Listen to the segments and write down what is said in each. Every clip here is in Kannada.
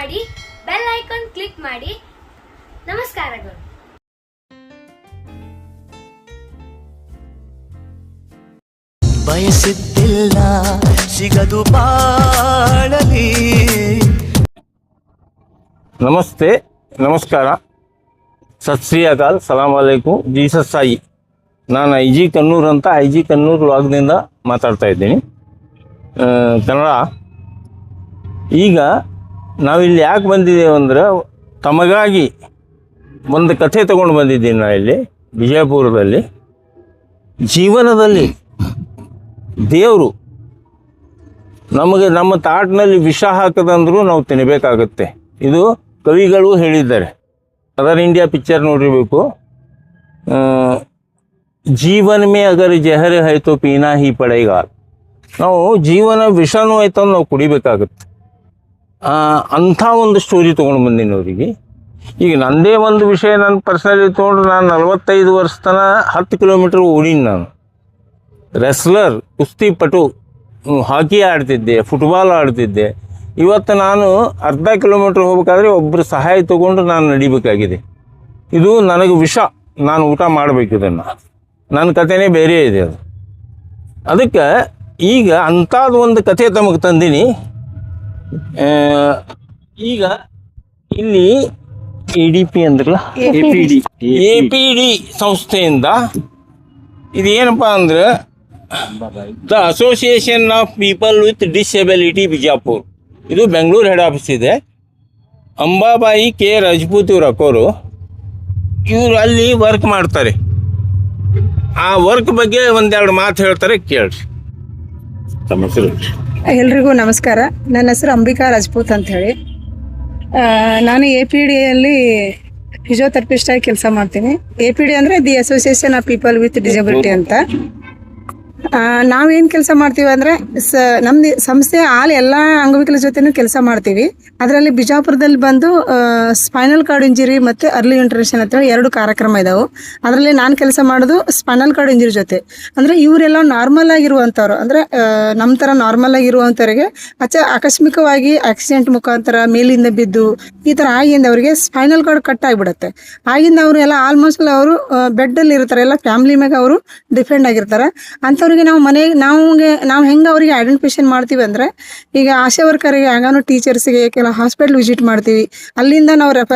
ಮಾಡಿ ಬೆಲ್ ಐಕಾನ್ ಕ್ಲಿಕ್ ಮಾಡಿ. ನಮಸ್ಕಾರಗಳು ಬಯಸಿದ್ದಿಲ್ಲ ಸಿಗದು ಬಾಳಲಿ. ನಮಸ್ತೆ ನಮಸ್ಕಾರ. ಸತ್ ಶ್ರೀ ಅಕಾಲ್ ಸಲಾಮ್ ಅಲೈಕು. ಜೀಸಸ್ ಸಾಯಿ. ನಾನು ಐ ಜಿ ಕನ್ನೂರ್ ಅಂತ ಐ ಜಿ ಕನ್ನೂರ್ ವ್ಲಾಗ್ನಿಂದ ಮಾತಾಡ್ತಾ ಇದ್ದೀನಿ. ಕನ್ನಡ. ಈಗ ನಾವಿಲ್ಲಿ ಯಾಕೆ ಬಂದಿದ್ದೇವೆ ಅಂದ್ರೆ ತಮಗಾಗಿ ಒಂದು ಕಥೆ ತಗೊಂಡು ಬಂದಿದ್ದೀನಿ ನಾ ಇಲ್ಲಿ ವಿಜಯಪುರದಲ್ಲಿ. ಜೀವನದಲ್ಲಿ ದೇವರು ನಮಗೆ ನಮ್ಮ ತಾಟ್ನಲ್ಲಿ ವಿಷ ಹಾಕದಂದ್ರೂ ನಾವು ತಿನ್ನಬೇಕಾಗತ್ತೆ ಇದು ಕವಿಗಳು ಹೇಳಿದ್ದಾರೆ. ಅದರ್ ಇಂಡಿಯಾ ಪಿಕ್ಚರ್ ನೋಡಿರಬೇಕು. ಜೀವನ ಮೇ ಅಗರ್ ಜಹರ್ ಆಯಿತು ಪೀನಾ ಹಿ ಪಡೆಗಾಲ್ ನಾವು ಜೀವನ ವಿಷನೂ ಆಯ್ತು ನಾವು ಕುಡಿಬೇಕಾಗತ್ತೆ. ಅಂಥ ಒಂದು ಸ್ಟೋರಿ ತೊಗೊಂಡು ಬಂದೀನಿ ಅವರಿಗೆ. ಈಗ ನಂದೇ ಒಂದು ವಿಷಯ ನನ್ನ ಪರ್ಸನಲಿ ತೊಗೊಂಡು ನಾನು ನಲವತ್ತೈದು ವರ್ಷ ತನಕ ಹತ್ತು ಕಿಲೋಮೀಟ್ರ್ ಓಡೀನಿ ನಾನು. ರೆಸ್ಲರ್ ಕುಸ್ತಿಪಟು ಹಾಕಿ ಆಡ್ತಿದ್ದೆ ಫುಟ್ಬಾಲ್ ಆಡ್ತಿದ್ದೆ. ಇವತ್ತು ನಾನು ಅರ್ಧ ಕಿಲೋಮೀಟ್ರ್ ಹೋಗ್ಬೇಕಾದ್ರೆ ಒಬ್ಬರು ಸಹಾಯ ತೊಗೊಂಡು ನಾನು ನಡಿಬೇಕಾಗಿದೆ. ಇದು ನನಗೆ ವಿಷ. ನಾನು ಊಟ ಮಾಡಬೇಕು ಇದನ್ನು. ನನ್ನ ಕಥೆನೇ ಬೇರೆ ಇದೆ ಅದು. ಅದಕ್ಕೆ ಈಗ ಅಂಥದ್ದು ಒಂದು ಕಥೆ ತಮಗೆ ತಂದೀನಿ. ಈಗ ಇಲ್ಲಿ ಎ ಡಿ ಪಿ ಅಂದ್ರಲ್ಲ? A P D A P D ಸಂಸ್ಥೆಯಿಂದ ಇದೇನಪ್ಪ ಅಂದ್ರೆ the association of people with disability Bijapur. ಇದು ಬೆಂಗಳೂರು ಹೆಡ್ ಆಫೀಸ್ ಇದೆ. ಅಂಬಾಬಾಯಿ ಕೆ ರಜಪೂತ್ ಇವ್ರು ಅಕ್ಕೋರು ಇವರು ಅಲ್ಲಿ ವರ್ಕ್ ಮಾಡ್ತಾರೆ. ಆ ವರ್ಕ್ ಬಗ್ಗೆ ಒಂದೆರಡು ಮಾತು ಹೇಳ್ತಾರೆ ಕೇಳ್ರಿ. ತಮ್ಮ ಹೆಸರು? ಎಲ್ರಿಗೂ ನಮಸ್ಕಾರ. ನನ್ನ ಹೆಸರು ಅಂಬಿಕಾ ರಾಜ್ಪೂತ್ ಅಂತ ಹೇಳಿ ನಾನು ಎ ಪಿ ಡಿಯಲ್ಲಿ ಫಿಸಿಯೋಥೆರಪಿಸ್ಟ್ ಆಗಿ ಕೆಲಸ ಮಾಡ್ತೀನಿ. ಎ ಪಿ ಡಿ ಅಂದರೆ the association of people with disability ಅಂತ. ನಾವೇನ್ ಕೆಲಸ ಮಾಡ್ತೀವಿ ಅಂದ್ರೆ ಸ, ನಮ್ದು ಸಂಸ್ಥೆ ಆಲ್ ಎಲ್ಲ ಅಂಗವಿಕಲ ಜೊತೆನೂ ಕೆಲಸ ಮಾಡ್ತೀವಿ. ಅದರಲ್ಲಿ ಬಿಜಾಪುರದಲ್ಲಿ ಬಂದು ಸ್ಪೈನಲ್ ಕಾರ್ಡ್ ಇಂಜುರಿ ಮತ್ತೆ ಅರ್ಲಿ ಇಂಟ್ರೇಷನ್ ಅಂತ ಎರಡು ಕಾರ್ಯಕ್ರಮ ಇದಾವೆ. ಅದರಲ್ಲಿ ನಾನು ಕೆಲಸ ಮಾಡೋದು ಸ್ಪೈನಲ್ ಕಾರ್ಡ್ ಇಂಜುರಿ ಜೊತೆ. ಅಂದ್ರೆ ಇವರೆಲ್ಲ ನಾರ್ಮಲ್ ಆಗಿರುವಂಥವ್ರು ಅಂದ್ರೆ ನಮ್ಮ ಥರ ನಾರ್ಮಲ್ ಆಗಿರುವಂಥವ್ರಿಗೆ ಅಚ್ಚ ಆಕಸ್ಮಿಕವಾಗಿ ಆಕ್ಸಿಡೆಂಟ್ ಮುಖಾಂತರ ಮೇಲಿಂದ ಬಿದ್ದು, ಈ ಥರ ಆಗಿಂದ ಅವರಿಗೆ ಸ್ಪೈನಲ್ ಕಾರ್ಡ್ ಕಟ್ ಆಗಿಬಿಡುತ್ತೆ. ಆಗಿಂದ ಅವರು ಎಲ್ಲ ಆಲ್ಮೋಸ್ಟ್ ಅವರು ಬೆಡ್ಡಲ್ಲಿ ಇರ್ತಾರೆ ಎಲ್ಲ ಫ್ಯಾಮಿಲಿ ಮ್ಯಾಗ ಅವರು ಡಿಪೆಂಡ್ ಆಗಿರ್ತಾರೆ. ಅಂಥವ್ರಿಗೆ ನಾವು ಮನೆ ನಾವು ಹೆಂಗೆ ಅವರಿಗೆ ಐಡೆಂಟಿಫಿಕೇಶನ್ ಮಾಡ್ತೀವಿ ಅಂದರೆ, ಈಗ ಆಶಾ ವರ್ಕರಿಗೆ ಹಂಗಾನು ಟೀಚರ್ಸ್ಗೆ ಕೆಲ ಹಾಸ್ಪಿಟ್ಲ್ ವಿಸಿಟ್ ಮಾಡ್ತೀವಿ. ಅಲ್ಲಿಂದ ನಾವು ರೆಫ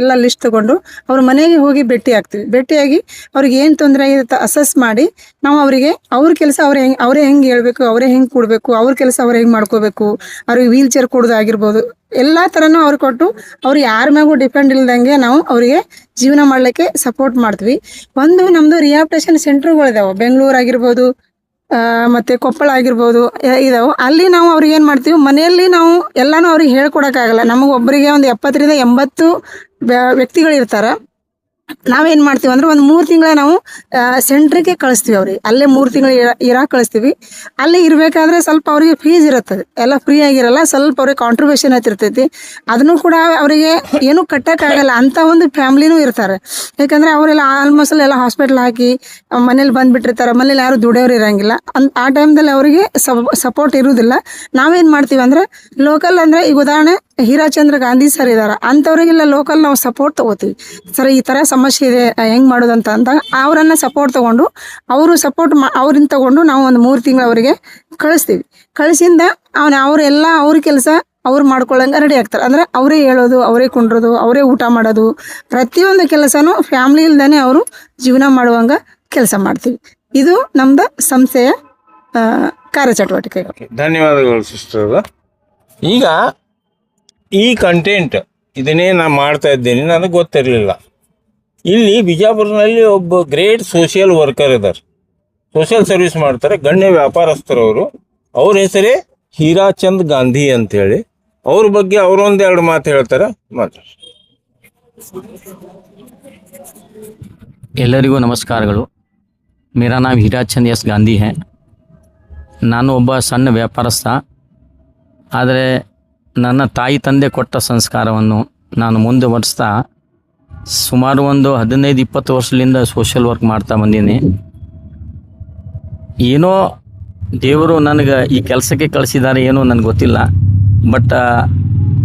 ಎಲ್ಲ ಲಿಸ್ಟ್ ತಗೊಂಡು ಅವ್ರ ಮನೆಗೆ ಹೋಗಿ ಭೇಟಿ ಆಗ್ತೀವಿ. ಭೇಟಿಯಾಗಿ ಅವ್ರಿಗೆ ಏನು ತೊಂದರೆ ಆಗಿರುತ್ತೆ ಅಸೆಸ್ ಮಾಡಿ, ನಾವು ಅವರಿಗೆ, ಅವ್ರ ಕೆಲಸ ಅವ್ರ ಹೆಂಗೆ, ಅವರೇ ಹೆಂಗೆ ಹೇಳ್ಬೇಕು, ಅವರೇ ಹೆಂಗೆ ಕೊಡಬೇಕು, ಅವ್ರ ಕೆಲಸ ಅವ್ರು ಹೆಂಗೆ ಮಾಡ್ಕೋಬೇಕು, ಅವ್ರಿಗೆ ವೀಲ್ ಚೇರ್ ಕೊಡೋದಾಗಿರ್ಬೋದು. ಎಲ್ಲ ಥರನೂ ಅವ್ರು ಕೊಟ್ಟು ಅವ್ರು ಯಾರ ಮ್ಯಾಗೂ ಡಿಪೆಂಡ್ ಇಲ್ದಂಗೆ ನಾವು ಅವರಿಗೆ ಜೀವನ ಮಾಡಲಿಕ್ಕೆ ಸಪೋರ್ಟ್ ಮಾಡ್ತೀವಿ. ಒಂದು ನಮ್ಮದು ರಿಹಾಬಿಟೇಷನ್ ಸೆಂಟರ್ಗಳಿದಾವೆ ಬೆಂಗಳೂರು ಆಗಿರ್ಬೋದು ಮತ್ತು ಕೊಪ್ಪಳ ಆಗಿರ್ಬೋದು ಇದಾವೆ. ಅಲ್ಲಿ ನಾವು ಅವ್ರಿಗೆ ಏನು ಮಾಡ್ತೀವಿ? ಮನೆಯಲ್ಲಿ ನಾವು ಎಲ್ಲಾನು ಅವ್ರಿಗೆ ಹೇಳ್ಕೊಡಕ್ಕಾಗಲ್ಲ. ನಮಗೆ ಒಬ್ಬರಿಗೆ ಒಂದು ಎಪ್ಪತ್ತರಿಂದ ಎಂಬತ್ತು ವ್ಯಕ್ತಿಗಳು ವ್ಯಕ್ತಿಗಳಿರ್ತಾರೆ. ನಾವೇನು ಮಾಡ್ತೀವಿ ಅಂದ್ರೆ ಒಂದು ಮೂರು ತಿಂಗಳ ನಾವು ಸೆಂಟ್ರಿಗೆ ಕಳಿಸ್ತೀವಿ ಅವ್ರಿಗೆ. ಅಲ್ಲೇ ಮೂರು ತಿಂಗಳು ಇರಾಕ್ ಕಳಿಸ್ತೀವಿ. ಅಲ್ಲಿ ಇರಬೇಕಾದ್ರೆ ಸ್ವಲ್ಪ ಅವರಿಗೆ ಫೀಸ್ ಇರುತ್ತದೆ. ಎಲ್ಲ ಫ್ರೀ ಆಗಿರಲ್ಲ, ಸ್ವಲ್ಪ ಅವ್ರಿಗೆ ಕಾಂಟ್ರಿಬ್ಯೂಷನ್ ಇರ್ತೈತಿ. ಅದನ್ನು ಕೂಡ ಅವರಿಗೆ ಏನೂ ಕಟ್ಟಕ್ಕಾಗಲ್ಲ. ಅಂತ ಒಂದು ಫ್ಯಾಮ್ಲಿನೂ ಇರ್ತಾರೆ. ಯಾಕಂದ್ರೆ ಅವರೆಲ್ಲ ಆಲ್ಮೋಸ್ಟ್ ಎಲ್ಲ ಹಾಸ್ಪಿಟ್ಲ್ ಹಾಕಿ, ಮನೇಲಿ ಬಂದುಬಿಟ್ಟಿರ್ತಾರೆ. ಮನೇಲಿ ಯಾರು ದುಡಿಯೋರು ಇರಂಗಿಲ್ಲ. ಅಂತ ಆ ಟೈಮ್ದಲ್ಲಿ ಅವರಿಗೆ ಸಪೋರ್ಟ್ ಇರುವುದಿಲ್ಲ. ನಾವೇನು ಮಾಡ್ತೀವಿ ಅಂದ್ರೆ ಲೋಕಲ್ ಅಂದ್ರೆ ಈಗ ಉದಾಹರಣೆ ಹೀರಾಚಂದ್ರ ಗಾಂಧಿ ಸರ್ ಇದ್ದಾರೆ ಅಂಥವ್ರಿಗೆಲ್ಲ ಲೋಕಲ್ ನಾವು ಸಪೋರ್ಟ್ ತಗೋತೀವಿ. ಸರ್ ಈ ಥರ ಸಮಸ್ಯೆ ಇದೆ ಹೆಂಗೆ ಮಾಡೋದು ಅಂತ ಅವರನ್ನು ಸಪೋರ್ಟ್ ತಗೊಂಡು ಅವರು ಸಪೋರ್ಟ್ ಮಾ ಅವ್ರನ್ನ ತಗೊಂಡು ನಾವು ಒಂದು ಮೂರು ತಿಂಗಳು ಅವರಿಗೆ ಕಳಿಸ್ತೀವಿ. ಕಳಿಸಿಂದ ಅವನ ಅವರೆಲ್ಲ ಅವ್ರ ಕೆಲಸ ಅವ್ರು ಮಾಡ್ಕೊಳ್ಳಂಗೆ ರೆಡಿ ಆಗ್ತಾರೆ. ಅಂದ್ರೆ ಅವರೇ ಹೇಳೋದು ಅವರೇ ಕುಂಡ್ರೋದು ಅವರೇ ಊಟ ಮಾಡೋದು ಪ್ರತಿಯೊಂದು ಕೆಲಸನೂ ಫ್ಯಾಮ್ಲಿ ಇಲ್ದೇ ಅವರು ಜೀವನ ಮಾಡುವಂಗೆ ಕೆಲಸ ಮಾಡ್ತೀವಿ. ಇದು ನಮ್ದು ಸಂಸ್ಥೆಯ ಕಾರ್ಯಚಟುವಟಿಕೆ ಕಾರ್ಯಚಟುವಟಿಕೆಗಳು. ಧನ್ಯವಾದಗಳು ಸಿಸ್ಟರ್ ಈಗ ಈ ಕಂಟೆಂಟ್ ಇದನ್ನೇ ನಾನು ಮಾಡ್ತಾ ಇದ್ದೇನೆ, ನನಗೆ ಗೊತ್ತಿರಲಿಲ್ಲ. ಇಲ್ಲಿ ಬಿಜಾಪುರನಲ್ಲಿ ಒಬ್ಬ ಗ್ರೇಟ್ ಸೋಷಿಯಲ್ ವರ್ಕರ್ ಇದ್ದಾರೆ ಸೋಷಿಯಲ್ ಸರ್ವಿಸ್ ಮಾಡ್ತಾರೆ, ಗಣ್ಯ ವ್ಯಾಪಾರಸ್ಥರವರು. ಅವ್ರ ಹೆಸರೇ ಹೀರಾಚಂದ್ ಗಾಂಧಿ ಅಂತೇಳಿ. ಅವ್ರ ಬಗ್ಗೆ ಅವರೊಂದೆರಡು ಮಾತು ಹೇಳ್ತಾರೆ, ಮಾತಾಡಿ. ಎಲ್ಲರಿಗೂ ನಮಸ್ಕಾರಗಳು. ಮೇರಾ ನಾಮ್ ಹೀರಾಚಂದ್ ಎಸ್ ಗಾಂಧಿ ಹೇ. ನಾನು ಒಬ್ಬ ಸಣ್ಣ ವ್ಯಾಪಾರಸ್ಥ. ಆದರೆ ನನ್ನ ತಾಯಿ ತಂದೆ ಕೊಟ್ಟ ಸಂಸ್ಕಾರವನ್ನು ನಾನು ಮುಂದುವರಿಸ್ತಾ ಸುಮಾರು ಒಂದು ಹದಿನೈದು, ಇಪ್ಪತ್ತು ವರ್ಷದಿಂದ ಸೋಷಿಯಲ್ ವರ್ಕ್ ಮಾಡ್ತಾ ಬಂದೀನಿ. ಏನೋ ದೇವರು ನನಗೆ ಈ ಕೆಲಸಕ್ಕೆ ಕಳಿಸಿದ್ದಾರೆ ಏನೋ ನನಗೆ ಗೊತ್ತಿಲ್ಲ. ಬಟ್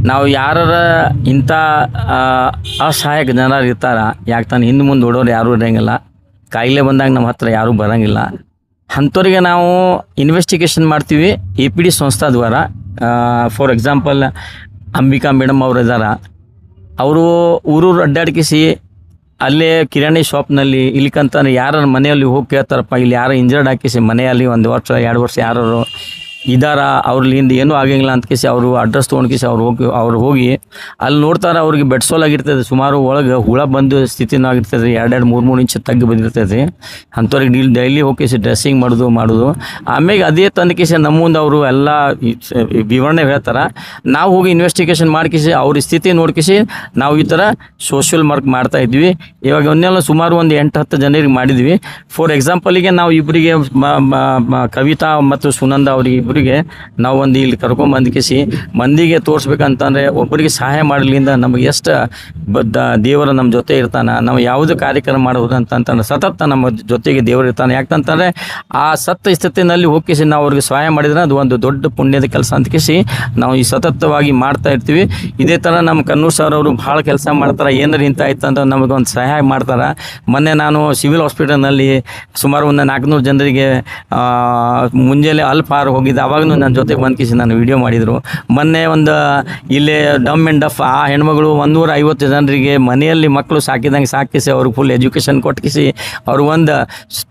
ನಾವು ಯಾರ ಇಂಥ ಅಸಹಾಯಕ ಜನರು ಇರ್ತಾರ ಯಾಕೆ ತಾನು ಹಿಂದೆ ಮುಂದೆ ಓಡೋರು ಯಾರೂ ಇರೋಂಗಿಲ್ಲ. ಕಾಯಿಲೆ ಬಂದಾಗ ನಮ್ಮ ಹತ್ರ ಯಾರೂ ಬರೋಂಗಿಲ್ಲ. ಅಂಥವ್ರಿಗೆ ನಾವು ಇನ್ವೆಸ್ಟಿಗೇಷನ್ ಮಾಡ್ತೀವಿ ಎ ಪಿ ಡಿ ಸಂಸ್ಥಾ ದ್ವಾರ. ಫಾರ್ ಎಕ್ಸಾಂಪಲ್ ಅಂಬಿಕಾ ಮೇಡಮ್ ಅವರು ಇದ್ದಾರ ಅವರು ಊರೂರು ಅಡ್ಡಾಡ್ಕಿಸಿ ಅಲ್ಲೇ ಕಿರಾಣಿ ಶಾಪ್ನಲ್ಲಿ ಇಲ್ಲಿಕಂತ ಯಾರ ಮನೆಯಲ್ಲಿ ಹೋಗಿ ಕೇಳ್ತಾರಪ್ಪ, ಇಲ್ಲಿ ಯಾರು ಇಂಜರ್ಡ್ ಹಾಕಿಸಿ ಮನೆಯಲ್ಲಿ ಒಂದು ವರ್ಷ, ಎರಡು ವರ್ಷ ಯಾರು ಇದಾರ ಅವ್ರಲ್ಲಿಂದ ಏನೂ ಆಗಂಗಿಲ್ಲ ಅಂತ ಕೇಸಿ ಅವರು ಅಡ್ರೆಸ್ ತೊಗೊಂಡ್ಕೇಸಿ ಅವ್ರು ಹೋಗಿ ಅವ್ರು ಹೋಗಿ ಅಲ್ಲಿ ನೋಡ್ತಾರೆ ಅವ್ರಿಗೆ ಬೆಡ್ಸೋಲಾಗಿರ್ತದೆ ಸುಮಾರು ಒಳಗೆ ಹುಳ ಬಂದು ಸ್ಥಿತಿನೂ ಆಗಿರ್ತದೆ ಎರಡೆರಡು ಮೂರು ಮೂರು ಇಂಚ್ ತಗ್ಗಿ ಬಂದಿರ್ತದೆ ಅಂಥವ್ರಿಗೆ ಡೀಲ್ ಡೈಲಿ ಹೋಗಿಸಿ ಡ್ರೆಸ್ಸಿಂಗ್ ಮಾಡೋದು ಮಾಡೋದು. ಆಮೇಲೆ ಅದೇ ತಂದಕಿಸಿ ನಮ್ಮ ಮುಂದೆ ಅವರು ಎಲ್ಲ ವಿವರಣೆ ಹೇಳ್ತಾರೆ. ನಾವು ಹೋಗಿ ಇನ್ವೆಸ್ಟಿಗೇಷನ್ ಮಾಡ್ಕಿಸಿ ಅವ್ರ ಸ್ಥಿತಿ ನೋಡ್ಕಿಸಿ ನಾವು ಈ ಥರ ಸೋಷಿಯಲ್ ವರ್ಕ್ ಮಾಡ್ತಾ ಇದ್ವಿ. ಇವಾಗ ಒಂದೆಲ್ಲ ಸುಮಾರು ಒಂದು ಎಂಟು ಹತ್ತು ಜನರಿಗೆ ಮಾಡಿದ್ವಿ. ಫಾರ್ ಎಕ್ಸಾಂಪಲಿಗೆ ನಾವು ಇಬ್ಬರಿಗೆ ಕವಿತಾ ಮತ್ತು ಸುನಂದ ಅವ್ರಿಗೆ ಇಬ್ಬರಿಗೆ ನಾವು ಒಂದು ಇಲ್ಲಿ ಕರ್ಕೊಂಬಂದಿಕಿಸಿ ಮಂದಿಗೆ ತೋರಿಸ್ಬೇಕಂತಂದ್ರೆ ಒಬ್ಬರಿಗೆ ಸಹಾಯ ಮಾಡಲಿಂದ ನಮಗೆ ಎಷ್ಟು ಬದ್ದ ದೇವರು ನಮ್ಮ ಜೊತೆ ಇರ್ತಾನೆ, ನಾವು ಯಾವುದೇ ಕಾರ್ಯಕ್ರಮ ಮಾಡೋದು ಅಂತಂತಂದ್ರೆ ಸತತ ನಮ್ಮ ಜೊತೆಗೆ ದೇವರು ಇರ್ತಾನೆ. ಯಾಕಂತಂದ್ರೆ ಆ ಸತ್ತ ಸ್ಥಿತಿನಲ್ಲಿ ಹೋಗಿಸಿ ನಾವು ಅವ್ರಿಗೆ ಸಹಾಯ ಮಾಡಿದ್ರೆ ಅದು ಒಂದು ದೊಡ್ಡ ಪುಣ್ಯದ ಕೆಲಸ ಅಂತಕಿಸಿ ನಾವು ಈ ಸತತವಾಗಿ ಮಾಡ್ತಾ ಇರ್ತೀವಿ. ಇದೇ ಥರ ನಮ್ಮ ಕನ್ನೂರು ಸರ್ ಅವರು ಭಾಳ ಕೆಲಸ ಮಾಡ್ತಾರೆ. ಏನಾರು ಇಂಥ ಆಯ್ತು ಅಂತ ನಮಗೆ ಒಂದು ಸಹಾಯ ಮಾಡ್ತಾರೆ. ಮೊನ್ನೆ ನಾನು ಸಿವಿಲ್ ಹಾಸ್ಪಿಟಲ್ನಲ್ಲಿ ಸುಮಾರು ಒಂದು ನಾಲ್ಕುನೂರು ಜನರಿಗೆ ಮುಂಜಾನೆ ಅಲ್ಪಾರು ಹೋಗಿದ್ದೆ. ಅವಾಗೂ ನನ್ನ ಜೊತೆಗೆ ಬಂದ್ಕಿಸಿ ನಾನು ವಿಡಿಯೋ ಮಾಡಿದರು. ಮೊನ್ನೆ ಒಂದು, ಇಲ್ಲಿ ಡಮ್ ಆ್ಯಂಡ್ ಡಫ್ ಆ ಹೆಣ್ಮಗಳು ಒಂದೂರ ಐವತ್ತು ಜನರಿಗೆ ಮನೆಯಲ್ಲಿ ಮಕ್ಕಳು ಸಾಕಿದಂಗೆ ಸಾಕಿಸಿ ಅವ್ರಿಗೆ ಫುಲ್ ಎಜುಕೇಷನ್ ಕೊಟ್ಟಿಸಿ ಅವ್ರು ಒಂದು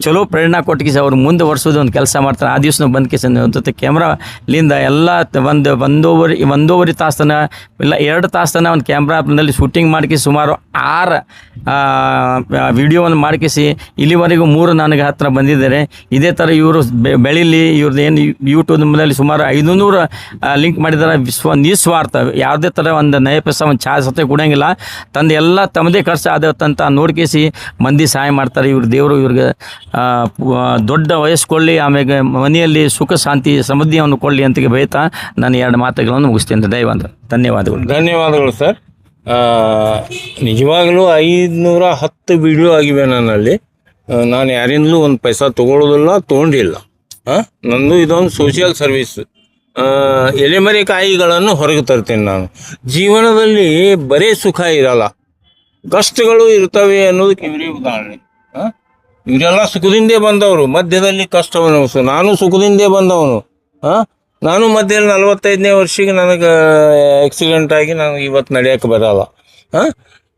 ಚಲೋ ಪ್ರೇರಣೆ ಕೊಟ್ಟಿಸಿ ಅವ್ರು ಮುಂದೆ ವರ್ಷದ ಒಂದು ಕೆಲಸ ಮಾಡ್ತಾರೆ. ಆ ದಿವ್ಸ ಬಂದ್ಕಿಸಿ ನನ್ನ ಜೊತೆ ಕ್ಯಾಮ್ರಾಲಿಂದ ಎಲ್ಲ ಒಂದು ಒಂದೂವರೆ ಒಂದೂವರೆ ತಾಸನ ಇಲ್ಲ ಎರಡು ತಾಸನ ಒಂದು ಕ್ಯಾಮ್ರಾದಲ್ಲಿ ಶೂಟಿಂಗ್ ಮಾಡ್ಕಿಸಿ ಸುಮಾರು ಆರು ವಿಡಿಯೋವನ್ನು ಮಾಡ್ಕಿಸಿ ಇಲ್ಲಿವರೆಗೂ ಮೂರು ನನಗೆ ಹತ್ರ ಬಂದಿದ್ದಾರೆ. ಇದೇ ಥರ ಇವರು ಬೆಳೀಲಿ ಇವ್ರದ್ದು ಏನು ಯೂಟ್ಯೂಬ್ನಲ್ಲಿ ಸುಮಾರು ಐದುನೂರು ಲಿಂಕ್ ಮಾಡಿದ್ದಾರೆ. ವಿಶ್ವ, ನಿಸ್ವಾರ್ಥ. ಯಾವುದೇ ಥರ ಒಂದು ನಯ ಪೈಸ ಒಂದು ಚಾ ಸತೆ ಕೊಡೋಂಗಿಲ್ಲ. ತಂದು ಎಲ್ಲ ತಮ್ಮದೇ ಖರ್ಚು ಆದತ್ತಂತ ನೋಡ್ಕೇಸಿ ಮಂದಿ ಸಹಾಯ ಮಾಡ್ತಾರೆ. ಇವ್ರ ದೇವರು, ಇವ್ರಿಗೆ ದೊಡ್ಡ ವಯಸ್ಕೊಳ್ಳಿ ಆಮೇಲೆ ಮನೆಯಲ್ಲಿ ಸುಖ, ಶಾಂತಿ, ಸಮೃದ್ಧಿಯನ್ನು ಕೊಡಲಿ ಅಂತ ಬೈತಾ ನಾನು ಎರಡು ಮಾತುಗಳನ್ನು ಮುಗಿಸ್ತೇನೆ ದಯವಂತ ಧನ್ಯವಾದಗಳು. ಧನ್ಯವಾದಗಳು ಸರ್. ನಿಜವಾಗಲೂ ಐದುನೂರ ಹತ್ತು ವಿಡಿಯೋ ಆಗಿವೆ ನನ್ನಲ್ಲಿ. ನಾನು ಯಾರಿಂದಲೂ ಒಂದು ಪೈಸಾ ತೊಗೊಳ್ಳೋದಿಲ್ಲ ತೊಗೊಂಡಿಲ್ಲ. ನಂದು ಇದೊಂದು ಸೋಷಿಯಲ್ ಸರ್ವಿಸ್ ಎಲೆಮರೆ ಕಾಯಿಗಳನ್ನು ಹೊರಗೆ ತರ್ತೀನಿ ನಾನು. ಜೀವನದಲ್ಲಿ ಬರೇ ಸುಖ ಇರಲ್ಲ. ಕಷ್ಟಗಳು ಇರ್ತವೆ ಅನ್ನೋದಕ್ಕೆ ಇವರೇ ಉದಾಹರಣೆ. ಇವರೆಲ್ಲ ಸುಖದಿಂದೇ ಬಂದವರು. ಮಧ್ಯದಲ್ಲಿ ಕಷ್ಟವನ್ನು ನಾನು ಸುಖದಿಂದೇ ಬಂದವನು. ಹಾಂ? ನಾನು ಮಧ್ಯದಲ್ಲಿ ನಲವತ್ತೈದನೇ ವರ್ಷಕ್ಕೆ ನನಗೆ ಆಕ್ಸಿಡೆಂಟ್ ಆಗಿ ನನಗೆ ಇವತ್ತು ನಡೆಯೋಕ್ಕೆ ಬರಲ್ಲ. ಹಾಂ?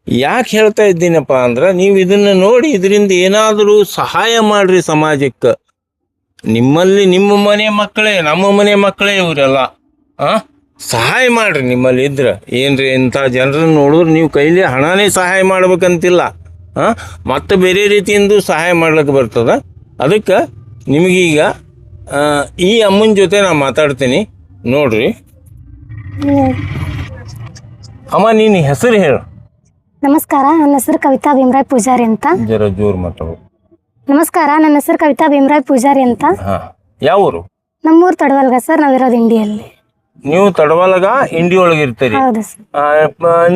ಯಾಕೆ ಹೇಳ್ತಾ ಇದ್ದೀನಪ್ಪ ಅಂದ್ರೆ, ನೀವು ಇದನ್ನು ನೋಡಿ ಇದರಿಂದ ಏನಾದರೂ ಸಹಾಯ ಮಾಡಿರಿ ಸಮಾಜಕ್ಕೆ. ನಿಮ್ಮಲ್ಲಿ ನಿಮ್ಮ ಮನೆ ಮಕ್ಕಳೇ ನಮ್ಮ ಮನೆ ಮಕ್ಕಳೇ ಇವರೆಲ್ಲ. ಹಾಂ ಸಹಾಯ ಮಾಡ್ರಿ ನಿಮ್ಮಲ್ಲಿ ಇದ್ರೆ. ಏನ್ರಿ ಇಂಥ ಜನರನ್ನು ನೋಡಿದ್ರೆ ನೀವು ಕೈಲಿ ಹಣನೇ ಸಹಾಯ ಮಾಡ್ಬೇಕಂತಿಲ್ಲ. ಹಾಂ ಮತ್ತೆ ಬೇರೆ ರೀತಿಯಿಂದ ಸಹಾಯ ಮಾಡ್ಲಿಕ್ಕೆ ಬರ್ತದೆ. ಅದಕ್ಕೆ ನಿಮಗೀಗ ಈ ಅಮ್ಮನ ಜೊತೆ ನಾನು ಮಾತಾಡ್ತೀನಿ. ನೋಡ್ರಿ. ಅಮ್ಮ ನೀನು ಹೆಸರು ಹೇಳು. ನಮಸ್ಕಾರ ನನ್ನ ಹೆಸರು ಕವಿತಾ ಭೀಮರಾಯ್ ಪೂಜಾರಿ ಅಂತ. ಜರ ಜೋರು ಮಾತಾಡು. ನಮಸ್ಕಾರ ನನ್ನ ಹೆಸರು ಕವಿತಾ ಭೀಮರಾಯ್ ಪೂಜಾರಿ ಅಂತ. ಯಾವ ಊರು ನಮ್ಮೂರು ತಡವಲ್ಗ ಸರ್ ನಾವಿರೋದು ಇಂಡಿಯಲ್ಲಿ. ನೀವು ತಡವಲ್ಗ ಇಂಡಿ ಒಳಗೆ ಇರ್ತೀರಿ. ಹೌದು ಸರ್.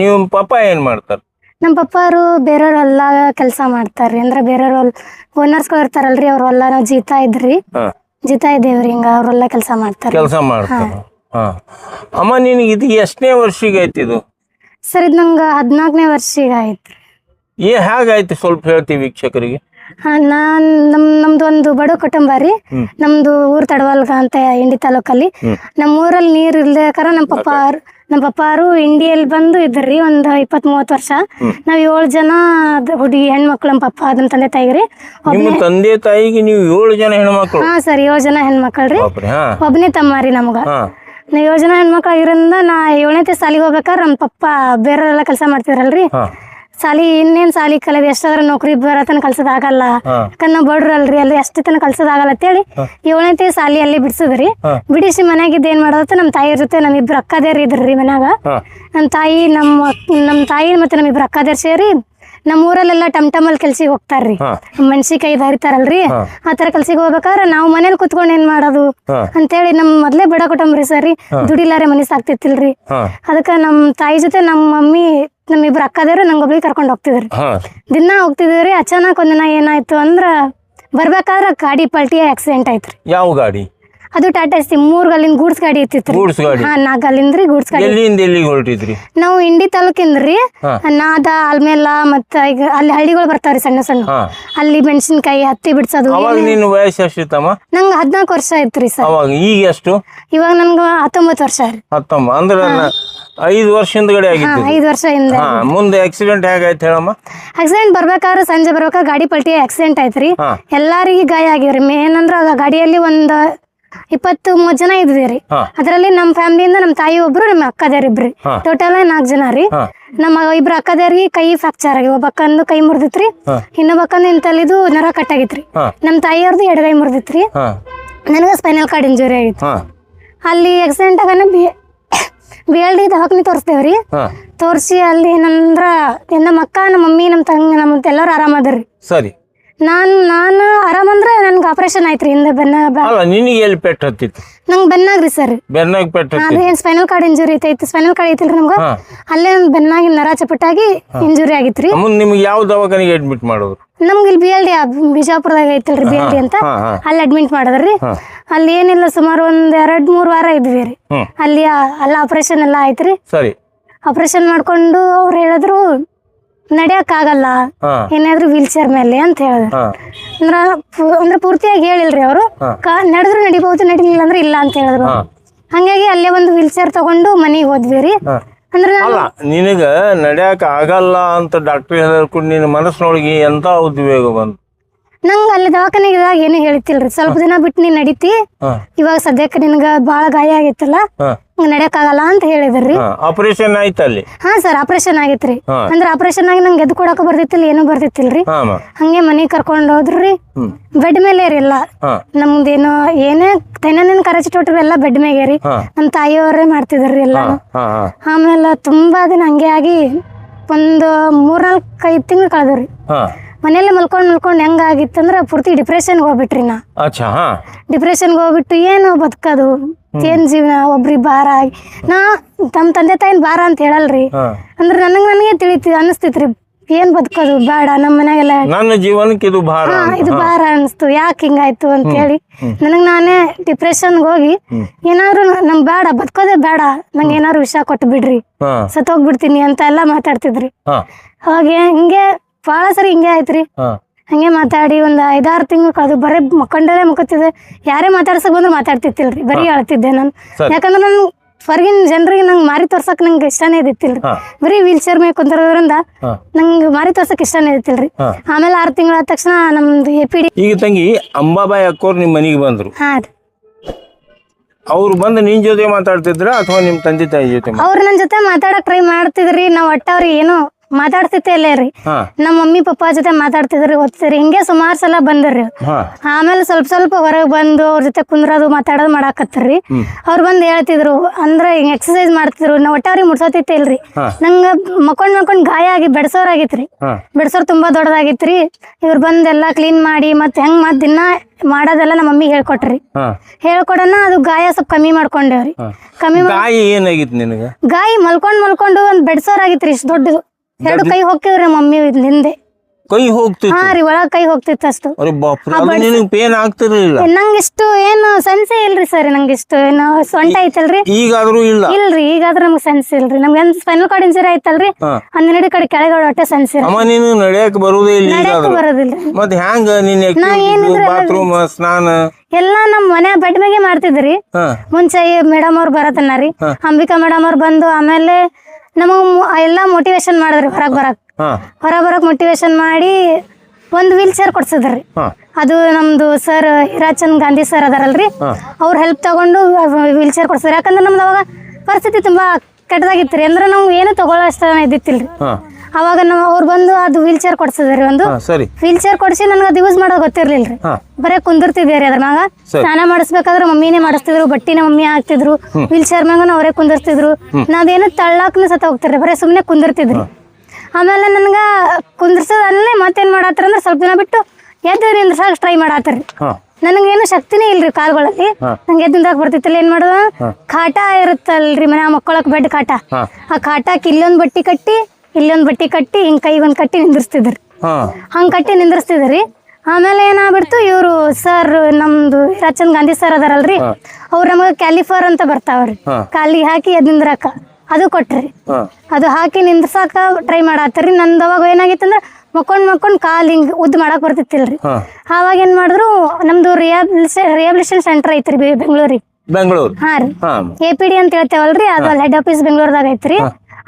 ನೀವು ಪಾಪ ಏನ್ ಮಾಡ್ತಾರೆ? ನಮ್ಮ ಪಪ್ಪಾರು ಬೇರೆಯವ್ರ ಹೊಲ ಕೆಲಸ ಮಾಡ್ತಾರ್ರಿ. ಅಂದ್ರೆ ಬೇರೆಯವ್ರ ಓನರ್ಸ್ಗಳು ಇರ್ತಾರಲ್ರಿ ಅವ್ರ ಹೊಲ ನಾವು ಜೀತಾ ಇದ್ರಿ. ಹಾಂ. ಜೀತಾ ಇದೇವ್ರಿ ಹಿಂಗ ಅವ್ರೆಲ್ಲ ಕೆಲಸ ಮಾಡ್ತಾರೆ ಕೆಲಸ ಮಾಡ್ತಾರೆ. ಹಾಂ. ಅಮ್ಮ ನಿನಗೆ ಇದು ಎಷ್ಟನೇ ವರ್ಷಿಗೆ ಐತಿ ಇದು? ಸರ್ ಇದು ನಂಗೆ ಹದಿನಾಲ್ಕನೇ ವರ್ಷಿಗೆ ಆಯ್ತು. ಏ ಹೇಗಾಯ್ತು ಸ್ವಲ್ಪ ಹೇಳ್ತೀವಿ ವೀಕ್ಷಕರಿಗೆ. ನಾನ್ ನಮ್ ನಮ್ದು ಒಂದು ಬಡ ಕುಟುಂಬ ರೀ ನಮ್ದು ಊರ್ ತಡವಲ್ಗ ಅಂತ ಇಂಡಿ ತಾಲೂಕಲ್ಲಿ. ನಮ್ಮ ಊರಲ್ಲಿ ನೀರ್ ಇಲ್ದೇಕಾರ ನಮ್ಮ ಪಪ್ಪ ನಮ್ಮ ಪಪ್ಪಾರು ಇಂಡಿಯಲ್ಲಿ ಬಂದು ಇದ್ರಿ ಒಂದ್ ಇಪ್ಪತ್ ಮೂವತ್ ವರ್ಷ ನಾವ್ ಏಳು ಜನ ಅದ್ ಹುಡುಗಿ ಹೆಣ್ಮಕ್ಳು ನಮ್ಮ ಪಪ್ಪ ಅದನ್ ತಂದೆ ತಾಯಿಗ್ರಿ ನಿಮ್ಮ ತಂದೆ ತಾಯಿಗೆ ನೀವು ಏಳು ಜನ ಹೆಣ್ಮಕ್ಳು? ಹಾ ಸರ್ ಏಳು ಜನ ಹೆಣ್ಮಕ್ಳ್ರಿ ರೀ. ಹಾ. ಒಬ್ಬನೇ ತಮ್ಮ ರೀ ನಮ್ಗ. ಹಾ. ನಾ ಏಳು ಜನ ಹೆಣ್ಮಕ್ಳು ಆಗಿರೋದ್ರಿಂದ ನಾ ಏಳನೇ ಸಾಲಿಗೆ ಹೋಗ್ಬೇಕಾದ್ರೆ ನಮ್ಮ ಪಪ್ಪ ಬೇರೆಲ್ಲ ಕೆಲಸ ಮಾಡ್ತಿದ್ರಲ್ರಿ. ಸಾಲಿ ಇನ್ನೇನ್ ಸಾಲಿ ಕಲಿಯೋದು? ಎಷ್ಟಾದ್ರ ನೌಕರಿ ಬರತನ ಕಲ್ಸೋದಾಗಲ್ಲ. ಯಾಕಂದ್ರೆ ನಾವು ಬಡ್ರಲ್ರಿ ಅಲ್ಲಿ ಎಷ್ಟ ತನ ಕಲ್ಸೋದಾಗಲ್ಲ ಅಂತೇಳಿ ಏಳನೇ ಸಾಲಿ ಅಲ್ಲಿ ಬಿಡಿಸಿದ್ರಿ ಬಿಡಿಸಿ ಮನ್ಯಾಗಿದ್ದು ಏನ್ ಮಾಡೋದತ್ತ ನಮ್ಮ ತಾಯಿ ಜೊತೆ ನಮ್ ಇಬ್ರು ಅಕ್ಕದೇರ್ ಇದ್ರಿ ಮನ್ಯಾಗ. ನಮ್ ನಮ್ಮ ತಾಯಿ ನಮ್ಮ ನಮ್ಮ ತಾಯಿ ಮತ್ತೆ ನಮ್ ಇಬ್ರು ಅಕ್ಕದೇರ್ ಸೇರಿ ನಮ್ಮ ಊರಲ್ಲೆಲ್ಲ ಟಮ್ ಟಮ್ ಅಲ್ಲಿ ಕೆಲ್ಸಿಗೆ ಹೋಗ್ತಾರ್ರಿ. ಮೆಣಸಿಕಾಯಿ ಹರಿತಾರಲ್ರಿ ಆ ತರ ಕೆಲ್ಸಿಗೆ ಹೋಗ್ಬೇಕಾದ್ರೆ ನಾವು ಮನೇಲಿ ಕುತ್ಕೊಂಡು ಏನ್ ಮಾಡೋದು. ಅಂತೇಳಿ ನಮ್ ಮೊದ್ಲೇ ಬಡ ಕುಟುಂಬ್ರಿ ಸರಿ ದುಡಿಲಾರೆ ಮನಿ ಸಾಕ್ತಿತ್ತಿಲ್ರಿ ನಮ್ ಅದಕ್ಕೆ ನಮ್ಮ ತಾಯಿ ಜೊತೆ ನಮ್ಮ ಮಮ್ಮಿ ನಮ್ಮ ಇಬ್ರು ನಂಗೆ ನಂಗೊಬ್ಳಿಗೆ ಕರ್ಕೊಂಡು ಹೋಗ್ತಿದ್ರಿ. ಹಾ. ದಿನ ಹೋಗ್ತಿದ್ವಿ ಅಚಾನಕ್ ಒಂದಿನ ಏನಾಯ್ತು ಅಂದ್ರ ಬರ್ಬೇಕಾದ್ರ ಗಾಡಿ ಪಲ್ಟಿ ಆಕ್ಸಿಡೆಂಟ್ ಆಯ್ತ್ರಿ ಯಾವ ಗಾಡಿ? ಅದು ಟಾಟಾ ಎಸ್ ಮೂರ್ ಗಲ್ಲಿಂದ ಗೂಡ್ಸ್ ಗಾಡಿ ಇರ್ತಿತ್ತು ಗೂಡ್ಸ್ ಗಾಡಿ. ಹಾ ನಾಲ್ಕು ಗಲ್ಲಿಂದ್ರಿ ಗೂಡ್ಸ್ ಗಾಡಿ. ಎಲ್ಲಿಂದ ಎಲ್ಲಿಗೆ ಹೊರಟಿದ್ರಿ? ನಾವು ಇಂಡಿ ತಾಲೂಕಿಂದ ರೀ ನಾದ ಆಲ್ಮೇಲ ಮತ್ತ ಈಗ ಅಲ್ಲಿ ಹಳ್ಳಿಗಳು ಬರ್ತಾವ್ರಿ ಸಣ್ಣ ಸಣ್ಣ. ಅಲ್ಲಿ ಮೆಣಸಿನಕಾಯಿ ಹತ್ತಿ ಬಿಡ್ಸೋದು ಅವಾಗ ನಿನ್ನ ವಯಸ್ಸು ಎಷ್ಟಿತ್ತಮ್ಮ? ನಂಗೆ ಹದಿನಾಲ್ಕು ವರ್ಷ ಐತ್ರಿ ಸರ್. ಅವಾಗ ಈಗ ಎಷ್ಟು? ಇವಾಗ ನನ್ಗೆ ಹತ್ತೊಂಬತ್ತು ವರ್ಷ ರೀ. ಹತ್ತಮ್ಮ ಅಂದ್ರೆ ಐದು ವರ್ಷ ಹಿಂದ್ಗಡೆ ಆಗಿತ್ತು ಐದು ವರ್ಷ ಹಿಂದೆ. ಮುಂದೆ ಆಕ್ಸಿಡೆಂಟ್ ಹೇಗಾಯ್ತು ಹೇಳಮ್ಮ? ಆಕ್ಸಿಡೆಂಟ್ ಬರ್ಬೇಕಾದ್ರೆ ಸಂಜೆ ಬರ್ಬೇಕಾದ್ರೆ ಗಾಡಿ ಪಲ್ಟಿ ಆಕ್ಸಿಡೆಂಟ್ ಆಯ್ತ್ರಿ. ಎಲ್ಲಾರಿಗೂ ಗಾಯ ಆಗಿವ್ರಿ. ಮೇನ್ ಅಂದ್ರ ಗಾಡಿಯಲ್ಲಿ ಒಂದ್ ಇಪ್ಪತ್ತು ಮೂವತ್ ಜನ ಇದ್ವಿ ರೀ ಹಾ. ಅದ್ರಲ್ಲಿ ನಮ್ ಫ್ಯಾಮಿಲಿಯಿಂದ ನಮ್ ತಾಯಿ ಒಬ್ರು ನಮ್ಮ ಅಕ್ಕದೇರ್ ಇಬ್ರಿ ಹಾ. ಟೋಟಲ್ ನಾಲ್ಕು ಜನ ರೀ. ಹಾ. ನಮ್ಮ ಇಬ್ರು ಅಕ್ಕದೇರಿಗೆ ಕೈ ಫ್ರಾಕ್ಚರ್ ಆಗಿ ಒಬ್ಬಕ್ಕಂದು ಕೈ ಮುರಿದಿತ್ರಿ ಹಾ. ಇನ್ನೊಬ್ಬಕ್ಕಂದು ಇಂತಲ್ಲಿದು ನರ ಕಟ್ಟಾಗಿತ್ರಿ. ಹಾ. ನಮ್ಮ ತಾಯಿಯವ್ರದ್ದು ಎಡಗೈ ಮುರಿದಿತ್ರಿ. ಹಾ. ನನಗೆ ಸ್ಪೈನಲ್ ಕಾರ್ಡ್ ಇಂಜುರಿ ಆಗಿತ್ತು. ಹಾ. ಅಲ್ಲಿ ಆಕ್ಸಿಡೆಂಟ್ ಆಗನ ಬಿ ಬಿ ಎಲ್ ಡಿ ದವಾಖಾನೆ ತೋರಿಸ್ತೇವ್ರಿ ಹಾ. ತೋರಿಸಿ ಅಲ್ಲಿ ಏನಂದ್ರ ನಮ್ಮ ಅಕ್ಕ ನಮ್ಮ ಮಮ್ಮಿ ನಮ್ಮ ತಂಗಿ ನಮ್ಮ ಎಲ್ಲರೂ ಆರಾಮದ್ರಿ ಸರಿ. ನಾನು ನಾನು ಆರಾಮ ಆಪರೇಷನ್ ಆಯ್ತ್ರಿ ಹಿಂದೆ ಬೆನ್ನ ಅಲ್ಲ ನಿನಗೆ ಎಲ್ಲಿ ಪೆಟ್ಟು ಹತ್ತಿತ್ತು? ನಂಗೆ ಬೆನ್ನಾಗ್ರಿ ಸರ್ ಬೆನ್ನಾಗ ಪೆಟ್ಟು ಅದು ಏನ್ ಸ್ಪೈನಲ್ ಕಾರ್ಡ್ ಇಂಜುರಿ ಐತಿ ಸ್ಪೈನಲ್ ಕಾರ್ಡ್ ಐತಿಲ್ರಿ ನಮ್ಗೆ? ಅಲ್ಲೇ ಒಂದ್ ಬೆನ್ನಾಗಿ ನರ ಚಪಟಾಗಿ ಇಂಜುರಿ ಆಗಿತ್ರಿ. ಮುಂದೆ ನಿಮ್ಗೆ ಯಾವ ದವಾಖಾನೆಗೆ ಅಡ್ಮಿಟ್ ಮಾಡೋದು ನಮ್ಗೆ ಇಲ್ಲಿ ಬಿ ಎಲ್ ಡಿ ಬಿಜಾಪುರದಾಗ ಐತಿಲ್ರಿ ಬಿ ಎಲ್ ಡಿ ಅಂತ. ಅಲ್ಲಿ ಅಡ್ಮಿಟ್ ಮಾಡಿದ್ರಿ. ಅಲ್ಲಿ ಏನಿಲ್ಲ ಸುಮಾರು ಒಂದ್ ಎರಡ್ ಮೂರ್ ವಾರ ಇದ್ವಿ ರೀ. ಅಲ್ಲಿ ಅಲ್ಲ ಆಪರೇಷನ್ ಎಲ್ಲ ಆಯ್ತ್ರಿ. ಸರಿ. ಆಪರೇಷನ್ ಮಾಡ್ಕೊಂಡು ಅವ್ರು ಹೇಳಿದ್ರು ನಡಿಯಕ್ ಆಗಲ್ಲ ಹಾ. ಏನಾದ್ರು ವೀಲ್ ಚೇರ್ ಮೇಲೆ ಅಂತ ಹೇಳಿದ್ರು ಹಾ. ಅಂದ್ರ ಪು- ಅಂದ್ರೆ ಪೂರ್ತಿಯಾಗಿ ಹೇಳಿಲ್ರಿ ಅವರು. ನಡೆದ್ರು ನಡಿಬಹುದು ನಡಿಲಿಲ್ಲ ಅಂದ್ರೆ ಇಲ್ಲ ಅಂತ ಹೇಳಿದ್ರು. ಹಂಗಾಗಿ ಅಲ್ಲೇ ಒಂದು ವೀಲ್ ಚೇರ್ ತಗೊಂಡು ಮನೆಗೆ ಹೋದ್ವಿ ರೀ. ಹಾ. ಅಂದ್ರೆ ನಾನು ಅಲ್ಲ ನಿನಗ ನಡ್ಯಾಕ ಆಗಲ್ಲ ಅಂತ ಡಾಕ್ಟರ್ ಹೇಳ್ಕೊಂಡು ನಿನ್ನ ಮನಸ್ಸಿನೊಳಗೆ ಎಂತ ಉದ್ವೇಗ ಬಂತು? ನಂಗ ಅಲ್ಲಿ ದವಾಖಾನೆಗೆ ಇದಾಗ ಏನು ಹೇಳ್ತಿಲ್ರಿ. ಸ್ವಲ್ಪ ದಿನ ಬಿಟ್ಟು ನೀನ್ ನಡೀತಿ. ಹಾ. ಇವಾಗ ಸದ್ಯಕ್ಕೆ ನಿನ್ಗ ಬಾಳ ಗಾಯ ಆಗೈತಲ್ಲ. ಹಾ. ನಡ್ಯಕ್ ಆಗಲ್ಲ ಅಂತ ಹೇಳಿದ್ರಿ. ಆಪರೇಷನ್ ಆಯ್ತು ಅಲ್ಲಿ ಹಾ ಸರ್ ಆಪರೇಷನ್ ಆಗಿತ್ರಿ. ಅಂದ್ರ ಆಪರೇಷನ್ ಆಗಿ ನಂಗೆ ಎದ್ದು ಕೊಡಕ ಬರ್ತಿತ್ತಿಲ್ಲ ಏನು ಬರ್ತಿತ್ತಿಲ್ರಿ ಹಂಗೆ ಮನೆಗೆ ಕರ್ಕೊಂಡ್ ಹೋದ್ರಿ. ಬೆಡ್ ಮೇಲೆ ಇರಿಲ್ಲ ನಮ್ದೇನೋ ಏನೇ ದೈನಂದಿನ ಎಲ್ಲ ಬೆಡ್ ಮೇಲೆ ರೀ. ನಮ್ ತಾಯಿಯವರೇ ಮಾಡ್ತಿದ್ರಿ ಎಲ್ಲ ಆಮೇಲೆ ತುಂಬಾ ದಿನ ಹಂಗೆ ಆಗಿ ಒಂದು ಮೂರ್ನಾಲ್ಕು ಐದು ತಿಂಗಳು ಕಳೆದ್ರಿ. ಮನೇಲಿ ಮಲ್ಕೊಂಡು ಮಲ್ಕೊಂಡು ಹೆಂಗಾಗಿತ್ತಂದ್ರೆ ಪೂರ್ತಿ ಡಿಪ್ರೆಷನ್ಗೆ ಹೋಗ್ಬಿಟ್ರಿ ನಾ. ಅಚ್ಚಾ ಹಾ. ಡಿಪ್ರೆಷನ್ಗೆ ಹೋಗ್ಬಿಟ್ಟು ಏನು ಬದುಕೋದು. ಏನ್ ಜೀವನ ಒಬ್ರಿ ಭಾರ ಆಗಿ. ನಾ ತಮ್ಮ ತಂದೆ ತಾಯಿನ ಭಾರ ಅಂತ ಹೇಳಲ್ರಿ. ಹಾ. ಅಂದ್ರೆ ನನಗೆ ನನಗೆ ತಿಳಿತಿ ಅನಿಸ್ತಿತ್ರಿ. ಏನ್ ಬದುಕೋದು ಬೇಡ ನಮ್ಮ ಮನ್ಯಾಗೆಲ್ಲ ನನ್ನ ಜೀವನಕ್ಕೆ ಇದು ಭಾರ ಹಾ ಇದು ಭಾರ ಅನಿಸ್ತು. ಯಾಕೆ ಹಿಂಗಾಯ್ತು ಅಂತ ಹೇಳಿ. ನನಗೆ ನಾನೇ ಡಿಪ್ರೆಷನ್ಗೆ ಹೋಗಿ ಏನಾದ್ರು ನಮ್ ಬೇಡ ಬದುಕೋದೇ ಬೇಡ. ನಂಗೆ ಏನಾದ್ರು ವಿಷ ಕೊಟ್ಟು ಬಿಡ್ರಿ ಹಾ. ಸತ್ತೋಗ್ಬಿಡ್ತೀನಿ ಅಂತ ಎಲ್ಲ ಮಾತಾಡ್ತಿದ್ರಿ. ಹಾ. ಹಾಗೆ ಹಿಂಗೆ ಭಾಳ ಸರಿ ಹಿಂಗೆ ಆಯ್ತ್ರಿ. ಹಾ. ಹಂಗೆ ಮಾತಾಡಿ ಒಂದ್ ಐದಾರು ತಿಂಗಳು ಕಳೆದು ಬರೀ ಮಕ್ಕಂಡಲ್ಲೇ ಮುಕ್ಕತ್ತಿದೆ ಯಾರೇ ಮಾತಾಡ್ಸಕ್ ಬಂದ್ರೆ ಮಾತಾಡ್ತಿತ್ತಿಲ್ರಿ ಬರೀ ಅಳ್ತಿದ್ದೆ ನಾನು. ಯಾಕಂದ್ರೆ ನಾನು ಹೊರಗಿನ ಜನರಿಗೆ ನಂಗೆ ಮಾರಿ ತೋರ್ಸಕ್ ನಂಗೆ ಇಷ್ಟನೇ ಇದ್ದಿತ್ತಿಲ್ರಿ. ಬರೀ ವೀಲ್ ಚೇರ್ ಮೇಲೆ ಕುಂತಿರೋದ್ರಿಂದ. ನಂಗೆ ಮಾರಿ ತೋರ್ಸಕ್ ಇಷ್ಟನೇ ಇದ್ದಿತ್ತಿಲ್ರಿ. ಆಮೇಲೆ ಆರು ತಿಂಗಳಾದ ತಕ್ಷಣ ನಮ್ದು ಎ ಪಿ ಡಿ ಈಗ ತಂಗಿ ಅಂಬಾಬಾಯಿ ಅಕ್ಕೋರ್ ನಿಮ್ಮ ಮನೆಗೆ ಬಂದ್ರು. ಹಾ ರೀ. ಅವ್ರು ಬಂದು ನಿನ್ ಜೊತೆ ಮಾತಾಡ್ತಿದ್ರ ಅಥವಾ ನಿಮ್ಮ ತಂದೆ ತಾಯಿ ಜೊತೆ ಅವ್ರು ಅವ್ರ ನನ್ನ ಜೊತೆ ಮಾತಾಡಕ್ ಟ್ರೈ ಮಾಡ್ತಿದ್ರಿ. ನಾವ್ ಒಟ್ಟ ಅವ್ರಿಗೆ ಏನೋ ಮಾತಾಡ್ತಿತ್ತೇ ಇಲ್ಲ ರೀ? ಹಾ. ನಮ್ಮ ಮಮ್ಮಿ ಪಪ್ಪ ಜೊತೆ ಮಾತಾಡ್ತಿದ್ರಿ ಓದ್ತಿದ್ರಿ. ಹಿಂಗೆ ಸುಮಾರು ಸಲ ಬಂದ್ರಿ ಹಾ. ಆಮೇಲೆ ಸ್ವಲ್ಪ ಸ್ವಲ್ಪ ಹೊರಗೆ ಬಂದು ಅವ್ರ ಜೊತೆ ಕುಂದ್ರದು ಮಾತಾಡೋದು ಮಾಡಾಕತ್ತರಿ. ಅವ್ರು ಬಂದು ಹೇಳ್ತಿದ್ರು ಅಂದ್ರೆ ಹಿಂಗ್ ಎಕ್ಸಸೈಸ್ ಮಾಡ್ತಿದ್ರು. ನಾ ಒಟ್ಟ ಅವ್ರಿಗೆ ಇಲ್ರಿ. ನಂಗೆ ಮಕ್ಕೊಂಡ್ ಮಕ್ಕೊಂಡ್ ಗಾಯ ಆಗಿ ಬೆಡ್ಸೋರ್ ಆಗಿತ್ರಿ ಬೆಡ್ಸೋರ್ ತುಂಬಾ ದೊಡ್ಡದಾಗಿತ್ರಿ ಇವ್ರು ಬಂದು ಎಲ್ಲ ಕ್ಲೀನ್ ಮಾಡಿ ಮತ್ತೆ ಹೆಂಗ್ ಮತ್ ದಿನ ಮಾಡೋದೆಲ್ಲ ನಮ್ಮ ಮಮ್ಮಿ ಹೇಳ್ಕೊಟ್ರಿ. ಹೇಳ್ಕೊಡೋಣ ಅದು ಗಾಯ ಸ್ವಲ್ಪ ಕಮ್ಮಿ ಮಾಡ್ಕೊಂಡೇವ್ರಿ. ಕಮ್ಮಿ ಮಾಡಿ ಗಾಯ ಏನಾಗಿತ್ತು ನಿನಗ? ಗಾಯ ಮಲ್ಕೊಂಡ್ ಮಲ್ಕೊಂಡು ಒಂದ್ ಬೆಡ್ಸೋರ್ ಆಗಿತ್ರಿ ಇಷ್ಟು ದೊಡ್ಡದು. ಎರಡು ಕೈ ಹೋಗ್ತಿವ್ರಿ ಮಮ್ಮಿ ಹಿಂದೆ. ಕೈ ಹೋಗ್ತಿತ್ತು. ಹಾ ರೀ ಒಳಗ್ ಕೈ ಹೋಗ್ತಿತ್ತು ಅಷ್ಟು. ಅರೆ ಬಾಪ್ರೆ ಅದು ನಿನಗೆ ಪೇನ್ ಆಗ್ತಿರ್ಲಿಲ್ಲ. ನಂಗಿಷ್ಟು ಏನು ಸೆನ್ಸೇ ಇಲ್ರಿ ಸರ್ ನಂಗಿಷ್ಟು ಏನು ಸೊಂಟ ಐತಲ್ರಿ? ಈಗಾದ್ರೂ ಇಲ್ಲ. ಇಲ್ರಿ ಈಗಾದ್ರೆ ನಮ್ಗೆ ಸೆನ್ಸ್ ಇಲ್ರಿ. ನಮ್ಗೆ ಸ್ಪೈನಲ್ ಕಾರ್ಡ್ ಇಂಜರಿ ಐತಲ್ರಿ ಹಾ. ಹನ್ನೆರಡು ಕಡೆ ಕೆಳಗಡೆ ಹೊಟ್ಟೆ ಸೆನ್ಸ್ ಇಲ್ಲ ಅಮ್ಮ ನೀನು ನಡೆಯಕ್ ಬರುದೇ ಇಲ್ಲ ನಡ್ಯಕ್ಕೂ ಈಗಾದ್ರೂ. ಬರೋದಿಲ್ರಿ ಮತ್ತೆ ಹ್ಯಾಂಗ ನೀನ್ ಏನಿದ್ರೆ ಬಾತ್ರೂಮ್ ಸ್ನಾನ? ಎಲ್ಲ ನಮ್ ಮನೆ ಬೆಡ್ ಮಾಡ್ತಿದ್ರಿ ಹಾ. ಮುಂಚೆ ಮೇಡಮ್ ಅವ್ರು ಬರತನ ರೀ. ಅಂಬಿಕಾ ಮೇಡಮ್ ಅವ್ರು ಬಂದು ಆಮೇಲೆ ನಮಗ್ ಎಲ್ಲ ಮೋಟಿವೇಶನ್ ಮಾಡಿದ್ರಿ ಹೊರಗ್ ಬರಕ್. ಹೊರ ಹೊರಗ್ ಬರಕ್ ಮೋಟಿವೇಶನ್ ಮಾಡಿ ಒಂದ್ ವೀಲ್ ಚೇರ್ ಕೊಡ್ಸಿದ್ರಿ. ಅದು ನಮ್ದು ಸರ್ ಹಿರಾಚಂದ್ ಗಾಂಧಿ ಸರ್ ಅದಾರಲ್ರಿ. ಅವ್ರ ಹೆಲ್ಪ್ ತಗೊಂಡು ವೀಲ್ ಚೇರ್ ಕೊಡ್ಸಿದ್ರಿ. ಯಾಕಂದ್ರೆ ನಮ್ದು ಅವಾಗ ಪರಿಸ್ಥಿತಿ ತುಂಬಾ ಕೆಟ್ಟದಾಗಿತ್ತು ಅಂದ್ರೆ ನಾವು ಏನು ತಗೊಳ್ಳೋ ಅಷ್ಟ ಇದ್ದಿತ್ತಿಲ್ರಿ. ಅವಾಗ ನಾವು ಅವ್ರು ಬಂದು ಅದು ವೀಲ್ ಚೇರ್ ಕೊಡ್ಸಿದ್ರಿ ಒಂದು. ಹಾ ಸರಿ. ವೀಲ್ ಚೇರ್ ಕೊಡಿಸಿ ನನಗೆ ಅದು ಯೂಸ್ ಮಾಡೋದು ಗೊತ್ತಿರ್ಲಿಲ್ರಿ. ಹಾ. ಬರೇ ಕುಂದಿರ್ತಿದ್ವಿ ಅದ್ರ ಮ್ಯಾಗ. ಸ್ನಾನ ಮಾಡಿಸ್ಬೇಕಾದ್ರೆ ಮಮ್ಮಿನೇ ಮಾಡಿಸ್ತಿದ್ರು ಬಟ್ಟಿನ ಮಮ್ಮಿ ಹಾಕ್ತಿದ್ರು ವೀಲ್ ಚೇರ್ ಮ್ಯಾಗ ಅವರೇ ಕುಂದಿರ್ತಿದ್ರು. ನಾವೇನು ತಳ್ಳಾಕ್ನು ಸತ ಹೋಗ್ತಿರ್ರಿ ಬರೇ ಸುಮ್ಮನೆ ಕುಂದಿರ್ತಿದ್ರಿ. ಆಮೇಲೆ ನನ್ಗ ಕುಂದಿರ್ಸೋದಲ್ಲೇ ಮತ್ತೇನು ಮಾಡತ್ತಾರ ಅಂದ್ರೆ ಸ್ವಲ್ಪ ದಿನ ಬಿಟ್ಟು ಎದ್ದು ನಿಂದ್ರಸಾಕ್ ಟ್ರೈ ಮಾಡಾತ್ರಿ. ಹಾ. ನನಗೇನು ಶಕ್ತಿನೇ ಇಲ್ರಿ ಕಾಲ್ಗಳಲ್ಲಿ. ನಂಗೆ ಎದ್ದು ಬರ್ತಿತ್ತಲ್ಲ ಬರ್ತಿತ್ತಿಲ್ಲ ಏನ್ ಮಾಡೋದು? ಕಾಟ ಇರುತ್ತಲ್ರಿ ಮನೆ ಮಕ್ಕೊಳಕ್ ಬೆಡ್ ಕಾಟ. ಆ ಕಾಟಕ್ಕೆ ಇಲ್ಲೊಂದ್ ಬಟ್ಟಿ ಕಟ್ಟಿ ಇಲ್ಲೊಂದ್ ಬಟ್ಟಿ ಕಟ್ಟಿ ಹಿಂಗ್ ಕೈಗೊಂದ್ ಕಟ್ಟಿ ನಿಂದಿರ್ಸ್ತಿದ್ರಿ ಹಾ. ಹಂಗ್ ಕಟ್ಟಿ ನಿಂದ್ರಿಸ್ತಿದ್ರಿ ಆಮೇಲೆ ಏನಾಗ್ಬಿಡ್ತು ಇವ್ರು ಸರ್ ನಮ್ದು ರಚನ್ ಗಾಂಧಿ ಸರ್ ಅದಾರಲ್ರಿ. ಅವ್ರು ನಮಗ ಕ್ಯಾಲಿಫರ್ ಅಂತ ಬರ್ತಾವ್ರಿ. ಕಾಲಿ ಹಾಕಿ ಅದ್ ನಿಂದ್ರಾಕ ಅದು ಕೊಟ್ರಿ ಅದು ಹಾಕಿ ನಿಂದ್ರಸಾಕ ಟ್ರೈ ಮಾಡಾತ್ರಿ ನಂದು ಅವಾಗ ಏನಾಗಿತ್ತಂದ್ರ ಮಕ್ಕೊಂಡ್ ಮಕ್ಕೊಂಡ್ ಕಾಲ್ ಹಿಂಗ್ ಉದ್ದ ಮಾಡಕ್ ಬರ್ತಿತ್ತಿಲ್ರಿ ಅವಾಗ ಏನ್ ಮಾಡಿದ್ರು ನಮ್ದು ರಿಹಾಬಿಲಿಟೇಷನ್ ಸೆಂಟರ್ ಐತ್ರಿ ಬೆಂಗಳೂರಿ ಬೆಂಗಳೂರಿಗೆ. ಬೆಂಗಳೂರು. ಹಾ ರೀ. ಎ ಪಿ ಡಿ ಅಂತ ಹೇಳ್ತೇವಲ್ರಿ ಅದು ಹೆಡ್ ಆಫೀಸ್ ಬೆಂಗಳೂರದಾಗ ಐತ್ರಿ.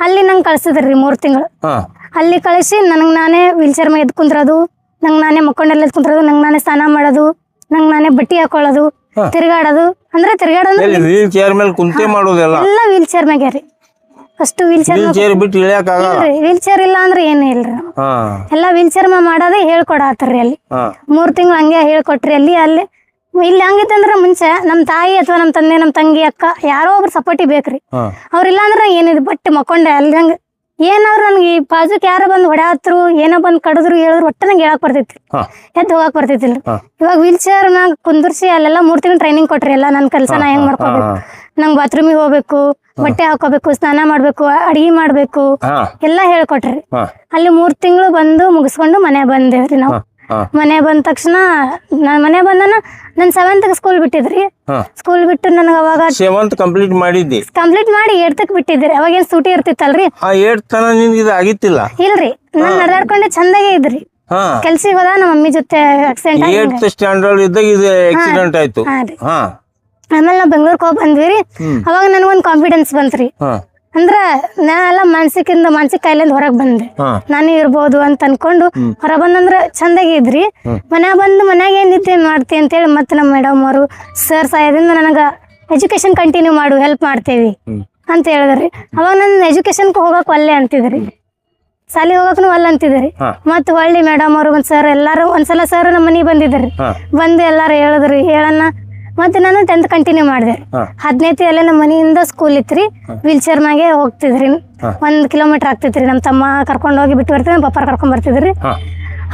ಅಲ್ಲಿ ನಂಗೆ ಕಳ್ಸಿದ್ರಿ ಮೂರ್ ತಿಂಗಳು. ಹಾ. ಅಲ್ಲಿ ಕಳಿಸಿ ನನಗೆ ನಾನೇ ವೀಲ್ ಚೇರ್ ಮೇಲೆ ಎದ್ ಕುಂದ್ರೋದು ನಂಗೆ ನಾನೇ ಮಕ್ಕೊಂಡಲ್ಲಿ ಕುಂದ್ರೋದು ನಂಗೆ ನಾನೇ ಸ್ನಾನ ಮಾಡೋದು ನಂಗೆ ನಾನೇ ಬಟ್ಟೆ ಹಾಕೊಳ್ಳೋದು ತಿರ್ಗಾಡೋದು. ಅಂದ್ರೆ ತಿರ್ಗಾಡೋದು ಎಲ್ಲಿ ವೀಲ್ ಚೇರ್ ಮೇಲೆ ಕುಂತೆ ಮಾಡೋದೆಲ್ಲ? ಎಲ್ಲ ವೀಲ್ ಚೇರ್ ಮ್ಯಾಗೆ ರೀ. First wheel chair wheel chair ಬಿಟ್ಟು ವೀಲ್ ಚೇರ್ ಇಲ್ಲ ಅಂದ್ರೆ ಏನೇ ಇಲ್ರಿ. ಹಾ. ಎಲ್ಲ ವೀಲ್ ಚೇರ್ ಮಾಡೋದೇ ಹೇಳ್ಕೊಡಾತ್ರಿ ಅಲ್ಲಿ. ಹಾ. ಮೂರ್ ತಿಂಗಳು ಹಂಗೆ ಹೇಳ್ಕೊಟ್ರಿ ಅಲ್ಲಿ ಅಲ್ಲಿ ಇಲ್ಲಿ ಹಂಗಿತ್ತಂದ್ರ ಮುಂಚೆ ನಮ್ಮ ತಾಯಿ ಅಥವಾ ನಮ್ ತಂದೆ ನಮ್ ತಂಗಿ ಅಕ್ಕ ಯಾರೋ ಒಬ್ರು ಸಪೋರ್ಟಿ ಬೇಕ್ರಿ. ಅವ್ರಿಲ್ಲ ಅಂದ್ರೆ ಏನಿದೆ ಬಟ್ಟೆ ಮಕ್ಕೊಂಡೆ ಅಲ್ಲಿ ಹಂಗೆ. ಏನಾದ್ರು ನನಗೆ ಈ ಬಾಜುಕ್ ಯಾರೋ ಬಂದು ಹೊಡ್ಯಾತ್ರು ಏನೋ ಬಂದು ಕಡದ್ರು ಹೇಳಿದ್ರು ಒಟ್ಟೆ ನಂಗೆ ಹೇಳಕ್ ಬರ್ತೈತಿ. ಎದ್ ಹೋಗಕ್ ಬರ್ತೈತಿಲ್ರಿ ಇವಾಗ ವೀಲ್ ಚೇರ್ ನಾ ಕುಂದರ್ಸಿ ಅಲ್ಲೆಲ್ಲ ಮೂರ್ ತಿಂಗಳು ಟ್ರೈನಿಂಗ್ ಕೊಟ್ರಿ ಎಲ್ಲ ನನ್ ಕೆಲಸ ನಾ ಹೆಂಗ್ ಮಾಡ್ಕೋಬೇಕು. ನಂಗೆ ಬಾತ್ರೂಮಿಗೆ ಹೋಗ್ಬೇಕು ಬಟ್ಟೆ ಹಾಕೋಬೇಕು ಸ್ನಾನ ಮಾಡ್ಬೇಕು ಅಡಿಗೆ ಮಾಡ್ಬೇಕು ಎಲ್ಲಾ ಹೇಳ್ಕೊಟ್ರಿ. ಅಲ್ಲಿ ಮೂರ್ ತಿಂಗಳು ಬಂದು ಮುಗಿಸ್ಕೊಂಡು ಮನೆ ಬಂದೇವ್ರಿ ನಾವು. ಮನೆ ಬಂದ ತಕ್ಷಣ ನಾನ್ ಮನೆ ಬಂದನ ನನ್ ಸೆವೆಂತ್ ಸ್ಕೂಲ್ ಬಿಟ್ಟಿದ್ರಿ. ಹಾ. ಸ್ಕೂಲ್ ಬಿಟ್ಟು ನನಗ ಅವಾಗ ಸೆವೆಂತ್ ಕಂಪ್ಲೀಟ್ ಮಾಡಿದ್ದಿ. ಕಂಪ್ಲೀಟ್ ಮಾಡಿ ಏಡ್ತಕ್ ಬಿಟ್ಟಿದ್ರಿ ಅವಾಗ ಏನ್ ಸೂಟಿ ಇರ್ತಿತ್ತಲ್ರಿ? ಆ ಏಟ್ ತನ ನಿನ್ಗೆ ಇದು ಆಗಿತ್ತಿಲ್ಲ. ಇಲ್ರಿ. ನಾನ್ ನಡೆದಾಡ್ಕೊಂಡೆ ಚಂದಾಗೆ ಇದ್ರಿ. ಹಾ. ಕೆಲ್ಸಿಗೆ ಹೋದ ನಮ್ಮ ಮಮ್ಮಿ ಜೊತೆ ಆಕ್ಸಿಡೆಂಟ್ ಆಗಿ ಏಟ್ ಸ್ಟ್ಯಾಂಡರ್ಡ್ ಇದ್ದಾಗ ಇದು ಆಕ್ಸಿಡೆಂಟ್ ಆಯ್ತು. ಹಾ ರೀ. ಹಾ. ಆಮೇಲೆ ನಾವ್ ಬೆಂಗ್ಳೂರ್ಗ್ ಹೋಗ್ ಬಂದ್ವಿ ರೀ. ಅವಾಗ ನನಗೊಂದ್ ಕಾನ್ಫಿಡೆನ್ಸ್ ಬಂತ್ರಿ. ಹಾ. ಅಂದ್ರ ನಾನೆಲ್ಲ ಮಾನಸಿಕಿಂದ ಮಾನಸಿಕ ಕಾಯಿಲೆಯಿಂದ ಹೊರಗೆ ಬಂದೆ. ನಾನು ಇರ್ಬೋದು ಅಂತ ಅನ್ಕೊಂಡು ಹೊರ ಬಂದಂದ್ರ ಚಂದಾಗಿ ಇದ್ರಿ. ಮನ್ಯಾಗ ಬಂದು ಮನ್ಯಾಗ ಏನಿದ್ದೆ ಮಾಡ್ತಿ ಅಂತೇಳಿ ಮತ್ತೆ ನಮ್ಮ ಮೇಡಮ್ ಅವರು ಸರ್ ಸಹಾಯದಿಂದ ನನಗ ಎಜುಕೇಶನ್ ಕಂಟಿನ್ಯೂ ಮಾಡು ಹೆಲ್ಪ್ ಮಾಡ್ತೇವಿ ಅಂತ ಹೇಳಿದ್ರಿ. ಅವಾಗ ನನ್ನ ಎಜುಕೇಶನ್ಗೆ ಹೋಗಕ್ ಒಲ್ಲೆ ಅಂತಿದ್ರಿ. ಸಾಲಿ ಹೋಗಕ್ನು ಒಲ್ಲೆ ಅಂತಿದ್ರಿ. ಮತ್ತೆ ಹೊಳ್ಳಿ ಮೇಡಮ್ ಅವರು ಒಂದ್ ಸರ್ ಎಲ್ಲಾರು ಒಂದ್ಸಲ ಸರ್ ನಮ್ಮ ಮನೆಗೆ ಬಂದಿದ್ರಿ. ಬಂದು ಎಲ್ಲಾರು ಹೇಳಿದ್ರಿ ಹೇಳಣ್ಣ ಮತ್ತೆ ನಾನು ಟೆಂತ್ ಕಂಟಿನ್ಯೂ ಮಾಡಿದೆ. ಹದಿನೈದು ಎಲ್ಲ ನಮ್ಮ ಮನೆಯಿಂದ ಸ್ಕೂಲ್ ಇತ್ರಿ ವೀಲ್ ಚೇರ್ ಮ್ಯಾಗೆ ಹೋಗ್ತಿದ್ರಿ ಒಂದ್ ಕಿಲೋಮೀಟರ್ ಆಗ್ತಿದ್ರಿ ನಮ್ಮ ತಮ್ಮ ಕರ್ಕೊಂಡು ಹೋಗಿ ಬಿಟ್ಟು ಬರ್ತಿದ್ರಿ ನಮ್ಮ ಪಪ್ಪಾರ್ ಕರ್ಕೊಂಡ್ ಬರ್ತಿದ್ರಿ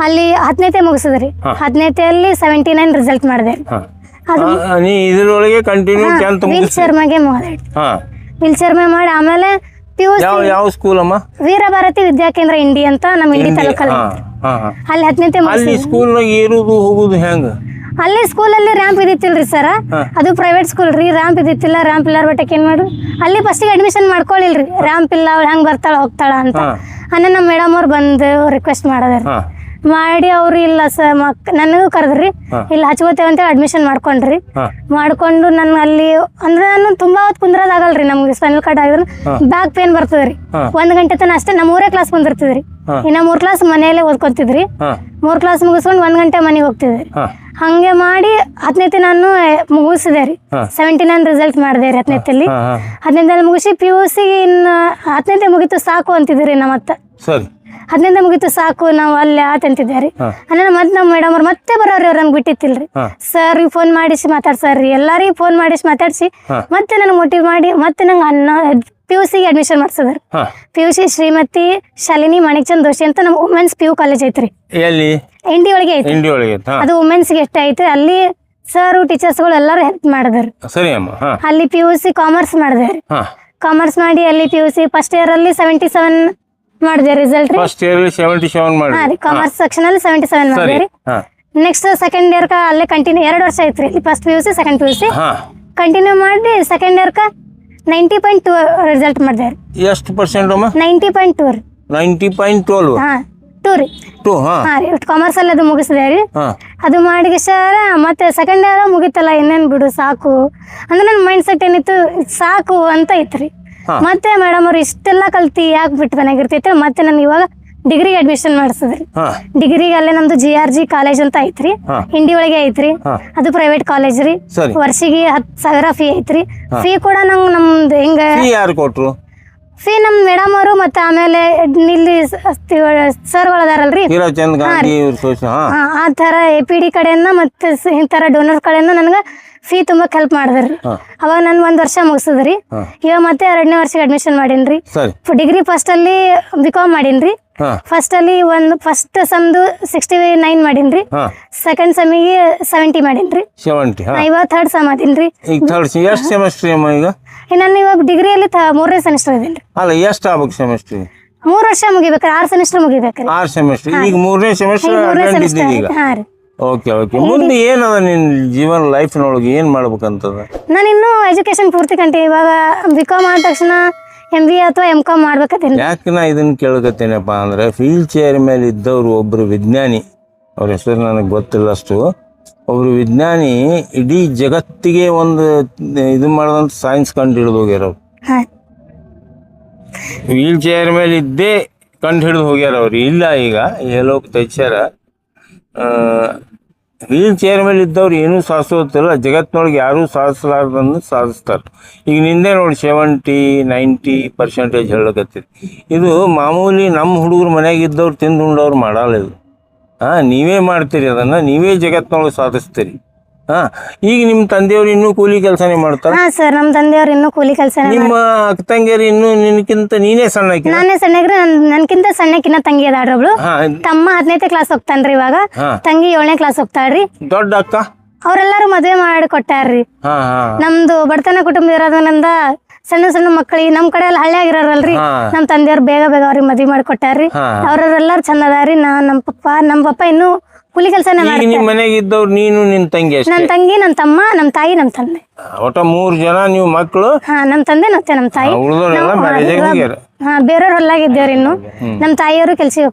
ಅಲ್ಲಿ ಹದಿನೈತೆ ಮುಗಿಸಿದ್ರಿ ಹದಿನೈದಲ್ಲಿ ಸೆವೆಂಟಿ ನೈನ್ ರಿಸಲ್ಟ್ ಮಾಡಿದೆ. ಇದ್ರೊಳಗೆ ಕಂಟಿನ್ಯೂ ಟೆಂತ್ ವೀಲ್ ಚೇರ್ ಮ್ಯಾಗೆ ಮಾಡಿದೆ. ಹಾ. ವೀಲ್ ಚೇರ್ ಮ್ಯಾಗ ಮಾಡಿ ಆಮೇಲೆ ಯಾವ ಸ್ಕೂಲ್ ಅಮ್ಮ? ವೀರಭಾರತಿ ವಿದ್ಯಾಕೇಂದ್ರ ಇಂಡಿ ಅಂತ ನಮ್ಮ ಇಂಡಿ ತಾಲೂಕಲ್ಲಿ. ಅಲ್ಲಿ ಸ್ಕೂಲ್ನಾಗ ಏರುದು ಹೋಗುದು ಹೆಂಗ? ಅಲ್ಲಿ ಸ್ಕೂಲಲ್ಲಿ ರ್ಯಾಂಪ್ ಇದ್ದಿತ್ತಿಲ್ರಿ ಸರ್ ಅದು ಪ್ರೈವೇಟ್ ಸ್ಕೂಲ್ ರೀ ರ್ಯಾಂಪ್ ಇದ್ದಿತ್ತಿಲ್ಲ ರ್ಯಾಂಪ್ ಇಲ್ಲ ಬಟ್ಟಕ್ಕೆ ಏನ್ ಮಾಡ್ರಿ. ಅಲ್ಲಿ ಫಸ್ಟಿಗೆ ಅಡ್ಮಿಷನ್ ಮಾಡ್ಕೊಳ್ಳಿಲ್ರಿ ರ್ಯಾಂಪ್ ಇಲ್ಲ ಅವ್ಳು ಹೆಂಗ್ ಬರ್ತಾಳ ಹೋಗ್ತಾಳ ಅಂತ. ಅನ್ನ ನಮ್ಮ ಮೇಡಮ್ ಅವ್ರು ಬಂದು ರಿಕ್ವೆಸ್ಟ್ ಮಾಡದ್ರಿ. ಮಾಡಿ ಅವ್ರು ಇಲ್ಲ ಸರ್ ಮಕ್ ನನಗೂ ಕರೆದ್ರಿ. ಇಲ್ಲಿ ಹಚ್ಕೋತೇವೆ ಅಂತ ಅಡ್ಮಿಷನ್ ಮಾಡ್ಕೊಂಡ್ರಿ. ಮಾಡ್ಕೊಂಡು ನಾನು ಅಲ್ಲಿ ಅಂದ್ರೆ ನಾನು ತುಂಬಾ ಹೊತ್ತು ಕುಂದ್ರದಾಗಲ್ರಿ ನಮ್ಗೆ ಸ್ಪೈನಲ್ ಕಾರ್ಡ್ ಆಗಿದ್ರೆ ಬ್ಯಾಕ್ ಪೇನ್ ಬರ್ತದ್ರಿ. ಒಂದ್ ಗಂಟೆ ತನ ಅಷ್ಟೇ ನಮ್ಮ ಮೂರೇ ಕ್ಲಾಸ್ ಕುಂದಿರ್ತಿದ್ರಿ ಇನ್ನ ಮೂರ್ ಕ್ಲಾಸ್ ಮನೆಯಲ್ಲೇ ಓದ್ಕೊಂತಿದ್ರಿ. ಮೂರ್ ಕ್ಲಾಸ್ ಮುಗಿಸ್ಕೊಂಡು ಒಂದ್ ಗಂಟೆ ಮನೆಗೆ ಹೋಗ್ತಿದ್ರಿ. ಹಂಗೆ ಮಾಡಿ ಹತ್ತನೇತಿ ನಾನು ಮುಗಿಸಿದೆ ರೀ. ಸೆವೆಂಟಿ ನೈನ್ ರಿಸಲ್ಟ್ ಮಾಡಿದೆ ರೀ ಹತ್ತನೇತಿಯಲ್ಲಿ ಹಾ ಹಾ ಹದಿನೈದಲ್ಲಿ ಮುಗಿಸಿ ಪಿ ಯು ಸಿ ಇನ್ನು ಹತ್ತನೇತಿ ಮುಗೀತು ಸಾಕು ಅಂತಿದ್ರಿ ನಮ್ಮ ಅತ್ತ. ಸರಿ. ಮುಗಿತು ಮುಗೀತು ಸಾಕು ನಾವು ಅಲ್ಲೇ ಅಂತಿದ್ದೆ ರೀ. ಅಂದ್ರೆ ಮತ್ತೆ ನಮ್ಮ ಮೇಡಮ್ ಅವ್ರು ಮತ್ತೆ ಬರೋರಿ ಅವ್ರು ನಮ್ಗೆ ಬಿಟ್ಟಿತ್ತಿಲ್ರಿ ಸರ್ ಫೋನ್ ಮಾಡಿಸಿ ಮಾತಾಡ್ಸಾರ್ರಿ ಎಲ್ಲಾರಿಗೂ ಫೋನ್ ಮಾಡಿಸಿ ಮಾತಾಡ್ಸಿ ಮತ್ತೆ ನನಗೆ ಮೋಟಿವ್ ಮಾಡಿ ಮತ್ತೆ ನಂಗೆ ಅನ್ನ ಪಿ ಯು ಸಿಗೆ admission ಮಾಡ್ಸಿದ್ರು. P U C Shrimati Shalini Manikchand Doshi ಅಂತ ನಮ್ಮ ವುಮೆನ್ಸ್ ಪಿ ಯು ಕಾಲೇಜ್ ಐತ್ರಿ. ಎಲ್ಲಿ? ಇಂಡಿ ಒಳಗೆ ಐತಿ. ಇಂಡಿ ಒಳಗೆ ಅದು ವುಮೆನ್ಸ್ಗೆ ಎಷ್ಟು ಐತಿ ಅಲ್ಲಿ ಸರ್ ಟೀಚರ್ಸ್ಗಳು ಎಲ್ಲರೂ ಹೆಲ್ಪ್ ಮಾಡಿದ್ರು. ಸರಿ ಅಮ್ಮ ಹಾ. ಅಲ್ಲಿ ಪಿ ಯು ಸಿ ಕಾಮರ್ಸ್ ಮಾಡಿದೆ ಹಾ. ಕಾಮರ್ಸ್ ಮಾಡಿ ಅಲ್ಲಿ P U C first year ಅಲ್ಲಿ ಸೆವೆಂಟಿ ಸೆವೆನ್ ಮಾಡಿದೆ ರಿಸಲ್ಟ್ ರೀ. ಫಸ್ಟ್ ಇಯರ್ ಸೆವೆಂಟಿ ಸೆವೆನ್ ಮಾಡಿ ಹಾ ರೀ ಕಾಮರ್ಸ್ ಸೆಕ್ಷನ್ ಅಲ್ಲಿ ಸೆವೆಂಟಿ ಸೆವೆನ್ ಮಾಡಿದೆ ರೀ. ಹಾ. ನೆಕ್ಸ್ಟ್ ಸೆಕೆಂಡ್ ಇಯರ್ ಅಲ್ಲೇ ಕಂಟಿನ್ಯೂ ಎರಡು ವರ್ಷ ಐತ್ರಿ. First P U C second P U C ಹಾ. ಕಂಟಿನ್ಯೂ ಮಾಡಿ second year ninety point two result ಮಾಡಿದೆ ಎಷ್ಟು ಪರ್ಸೆಂಟ್ ಅಮ್ಮ? ನೈಂಟಿ ಪಾಯಿಂಟ್ ಟೂ ರೀ. ನೈಂಟಿ ಪಾಯಿಂಟ್ ಟ್ವೆಲ್ವ್ ಹಾ. ಟೂ ರೀ ಟು ಹಾ. ಹಾ ರೀ ಕಾಮರ್ಸ್ ಅಲ್ಲಿ ಅದು ಮುಗಿಸಿದೆ ರೀ. ಹಾ. ಅದು ಮಾಡಿ ಸರ್ ಮತ್ತೆ ಸೆಕೆಂಡ್ ಇಯರ್ ಮುಗಿತಲ್ಲ ಇನ್ನೇನ್ ಬಿಡು ಸಾಕು. ಅಂದ್ರೆ ನನ್ನ ಮೈಂಡ್ ಸೆಟ್ ಏನಿತ್ತು ಸಾಕು ಅಂತ ಇತ್ರಿ ಮತ್ತೆ ಮೇಡಮ್ ಅವ್ರು ಇಷ್ಟೆಲ್ಲ ಕಲ್ತಿ ಯಾಕೆ ಬಿಟ್ಟು ಮನೆಗಿರ್ತೈತೆ ಮತ್ತೆ ನನ್ ಇವಾಗ ಡಿಗ್ರಿಗೆ ಅಡ್ಮಿಷನ್ ಮಾಡಿಸಿದ್ರಿ ಹಾ. ಡಿಗ್ರಿಗೆ ಅಲ್ಲೇ ನಮ್ದು ಜಿ ಆರ್ ಜಿ ಕಾಲೇಜ್ ಅಂತ ಐತ್ರಿ. ಹಿಂಡಿ ಒಳಗೆ ಐತ್ರಿ. ಅದು ಪ್ರೈವೇಟ್ ಕಾಲೇಜ್ ರೀ. ಸರಿ. ವರ್ಷಿಗೆ ಹತ್ತು ಸಾವಿರ ಫೀ ಐತ್ರಿ. ಫೀ ಕೂಡ ನಂಗೆ ನಮ್ದು ಹೆಂಗ ಫೀ ಯಾರು ಕೊಟ್ರು? ಫೀ ನಮ್ ಮೇಡಮ್ ಅವರು ಮತ್ತೆ ಆಮೇಲೆ ಇಲ್ಲಿ ಸರ್ಗಳು ಅದಾರಲ್ರಿ ಗಾಂಧಿ ಇವ್ರ ಸೋಶ ಹಾ. ಆ ತರ ಎ ಪಿ ಡಿ ಕಡೆಯಿಂದ ಮತ್ತೆ ಸ- ಈ ಥರ ಡೋನರ್ ಕಡೆಯಿಂದ ನನಗೆ ಫೀ ತುಂಬಾ ಹೆಲ್ಪ್ ಮಾಡಿದ್ರಿ ಅವಾಗ ನನ್ ಒಂದ್ ವರ್ಷ ಮುಗಿಸಿದ್ರಿ ಇವಾಗ ಮತ್ತೆ ಎರಡನೇ ವರ್ಷಕ್ಕೆ ಅಡ್ಮಿಷನ್ ಮಾಡೀನ್ರಿ ಸರಿ. ಡಿಗ್ರಿ ಫಸ್ಟ್ ಅಲ್ಲಿ ಬಿ ಕಾಮ್ ಮಾಡೀನ್ರಿ ಹಾ. ಫಸ್ಟ್ ಅಲ್ಲಿ ಒಂದು ಫಸ್ಟ್ ಸಮ್ದು ಸಿಕ್ಸ್ಟಿ ನೈನ್ ಮಾಡೀನ್ರಿ ಹಾ. ಸೆಕೆಂಡ್ ಸೆಮಿಗೆ ಸೆವೆಂಟಿ ಮಾಡೀನ್ರಿ ಸೆವೆಂಟಿ ಹಾ. ಇವಾಗ ಥರ್ಡ್ ಸಮ್ ಅದೀನ್ರಿ ಈಗ ಥರ್ಡ್ ಎಷ್ಟು ಸೆಮಿಸ್ಟ್ರಿ ಅಮ್ಮ ಈಗ? ನಾನು ಇವಾಗ ಡಿಗ್ರಿಯಲ್ಲಿ ಮೂರನೇ ಸೆಮಿಸ್ಟರ್ ಇದೀನಿ ಅಲ್ಲ ಎಷ್ಟು ಆಗ್ಬೇಕು ಸೆಮಿಸ್ಟ್ರಿ ಮೂರು ವರ್ಷ ಮುಗಿಬೇಕ್ರಿ ಆರು ಸೆಮಿಸ್ಟರ್ ಮುಗಿಬೇಕ್ರಿ ಆರು ಸೆಮಿಸ್ಟ್ರಿ ಈಗ ಮೂರನೇ ಸೆಮಿಸ್ಟರ್ ಈಗ ಹಾ ರೀ. ಓಕೆ ಓಕೆ ಮುಂದೆ ಏನದ ನಿನ್ನ ಜೀವನ ಲೈಫ್ನೊಳಗೆ ಏನು ಮಾಡ್ಬೇಕಂತದ? ನಾನು ಇನ್ನೂ ಎಜುಕೇಶನ್ ಪೂರ್ತಿ ಕಂಟಿ ಇವಾಗ ಬಿ ಕಾಮ್ ಆದ ತಕ್ಷಣ ಎಂ ಬಿ ಅಥವಾ ಎಂ ಕಾಮ್ ಮಾಡ್ಬೇಕತ್ತೀನಿ ಯಾಕೆ ನಾ ಇದನ್ನ ಕೇಳಕತ್ತೇನಪ್ಪ ಅಂದ್ರೆ ವೀಲ್ ಚೇರ್ ಮೇಲೆ ಇದ್ದವರು ಒಬ್ಬರು ವಿಜ್ಞಾನಿ. ಅವ್ರ ಹೆಸರು ನನಗೆ ಗೊತ್ತಿಲ್ಲ ಅಷ್ಟು. ಒಬ್ರು ವಿಜ್ಞಾನಿ ಇಡೀ ಜಗತ್ತಿಗೆ ಒಂದು ಇದು ಮಾಡಿದಂಥ ಸೈನ್ಸ್ ಕಂಡು ಹಿಡಿದು ಹೋಗ್ಯಾರ ಅವ್ರು. ವೀಲ್ ಚೇರ್ ಮೇಲೆ ಇದ್ದೇ ಕಂಡು ಹಿಡಿದು ಹೋಗ್ಯಾರ ಅವ್ರು. ಇಲ್ಲ ಈಗ ಹೇಳೋಕ್ ತೆಚ್ಚಾರ ವೀಲ್ ಚೇರ್ ಮೇಲೆ ಇದ್ದವ್ರು ಏನೂ ಸಾಧಿಸೋದಿಲ್ಲ. ಜಗತ್ತಿನೊಳಗೆ ಯಾರೂ ಸಾಧಿಸಲಾರ್ದನ್ನು ಸಾಧಿಸ್ತಾರೆ. ಈಗ ನಿಂದೆ ನೋಡಿ ಸೆವೆಂಟಿ ನೈಂಟಿ ಪರ್ಸೆಂಟೇಜ್ ಹೇಳಕತ್ತೈತಿ ಇದು ಮಾಮೂಲಿ ನಮ್ಮ ಹುಡುಗರು ಮನ್ಯಾಗ ಇದ್ದವ್ರು ತಿಂದು ಉಂಡವ್ರು ಮಾಡಲ್ಲ ಇದು. ಹಾಂ ನೀವೇ ಮಾಡ್ತೀರಿ ಅದನ್ನು ನೀವೇ ಜಗತ್ತಿನೊಳಗೆ ಸಾಧಿಸ್ತೀರಿ. ಹಾಂ ಈಗ ನಿಮ್ಮ ತಂದೆಯವ್ರು ಇನ್ನೂ ಕೂಲಿ ಕೆಲಸನೇ ಮಾಡ್ತಾರೆ? ಹಾಂ ಸರ್ ನಮ್ಮ ತಂದೆಯವ್ರು ಇನ್ನೂ ಕೂಲಿ ಕೆಲಸ ನಿಮ್ಮ ಅಕ್ಕ ತಂಗಿಯರು ಇನ್ನೂ ನಿನಕ್ಕಿಂತ ನೀನೇ ಸಣ್ಣ ಆಕಿ ನಾನೇ ಸಣ್ಣಗ್ರಿ ನನ್ಕಿಂತ ಸಣ್ಣಕಿನ್ನ ತಂಗಿ ಅದಾಳ್ರಿ ಒಬ್ಳು ಹಾಂ ತಮ್ಮ ಹದಿನೈದನೇ ಕ್ಲಾಸ್ ಹೋಗ್ತಾನ್ರಿ ಇವಾಗ. ಹಾ. ತಂಗಿ ಏಳನೇ ಕ್ಲಾಸ್ ಹೋಗ್ತಾಳ್ರಿ. ದೊಡ್ಡ ಅಕ್ಕ? ಅವರೆಲ್ಲರೂ ಮದುವೆ ಮಾಡಿ ಕೊಟ್ಟಾರ್ರಿ. ಹಾ ಹಾ. ನಮ್ದು ಬಡತನ ಕುಟುಂಬ ಇರೋದ್ರಿಂದ ಸಣ್ಣ ಸಣ್ಣ ಮಕ್ಕಳಿಗೆ ನಮ್ ಕಡೆ ಎಲ್ಲ ಹಳ್ಳಿಯಾಗಿರೋರಲ್ರಿ ನಮ್ಮ ನಮ್ ತಂದೆಯವ್ರು ಬೇಗ ಬೇಗ ಅವ್ರಿಗೆ ಮದ್ವಿ ಮಾಡಿ ಕೊಟ್ಟಾರ್ರಿ ಹಾ. ಅವ್ರೆಲ್ಲರೂ ಚಂದ ಅದಾರಿ ನಾ ನಮ್ ಪಪ್ಪ ನಮ್ ಪಪ್ಪ ಇನ್ನು ಕೂಲಿ ಕೆಲಸನೇ ಈಗ ಮಾಡ್ತಾರೆ. ನಿಮ್ಮ ಮನೆಗೆ ಇದ್ದವ್ರು ನೀನು ನಿನ್ನ ತಂಗಿ ಅಷ್ಟೇ? ನಮ್ ತಂಗಿ ನಮ್ ತಮ್ಮ ನಮ್ ತಾಯಿ ನಮ್ ತಂದೆ. ಒಟ್ಟ ಮೂರು ಜನ ನೀವು ಮಕ್ಕಳು ಹಾ ನಮ್ ತಂದೆ ಮತ್ತೆ ನಮ್ ತಾಯಿ. ಉಳಿದವರೆಲ್ಲ ಮ್ಯಾರೇಜ್ ಹಾ ಬೇರೆಯವ್ರ ಹೊಲ್ಲಾಗಿದ್ದೇವ್ರಿ ಇನ್ನು. ನಮ್ ತಾಯಿಯವರು ಕೆಲ್ಸಕ್ಕೆ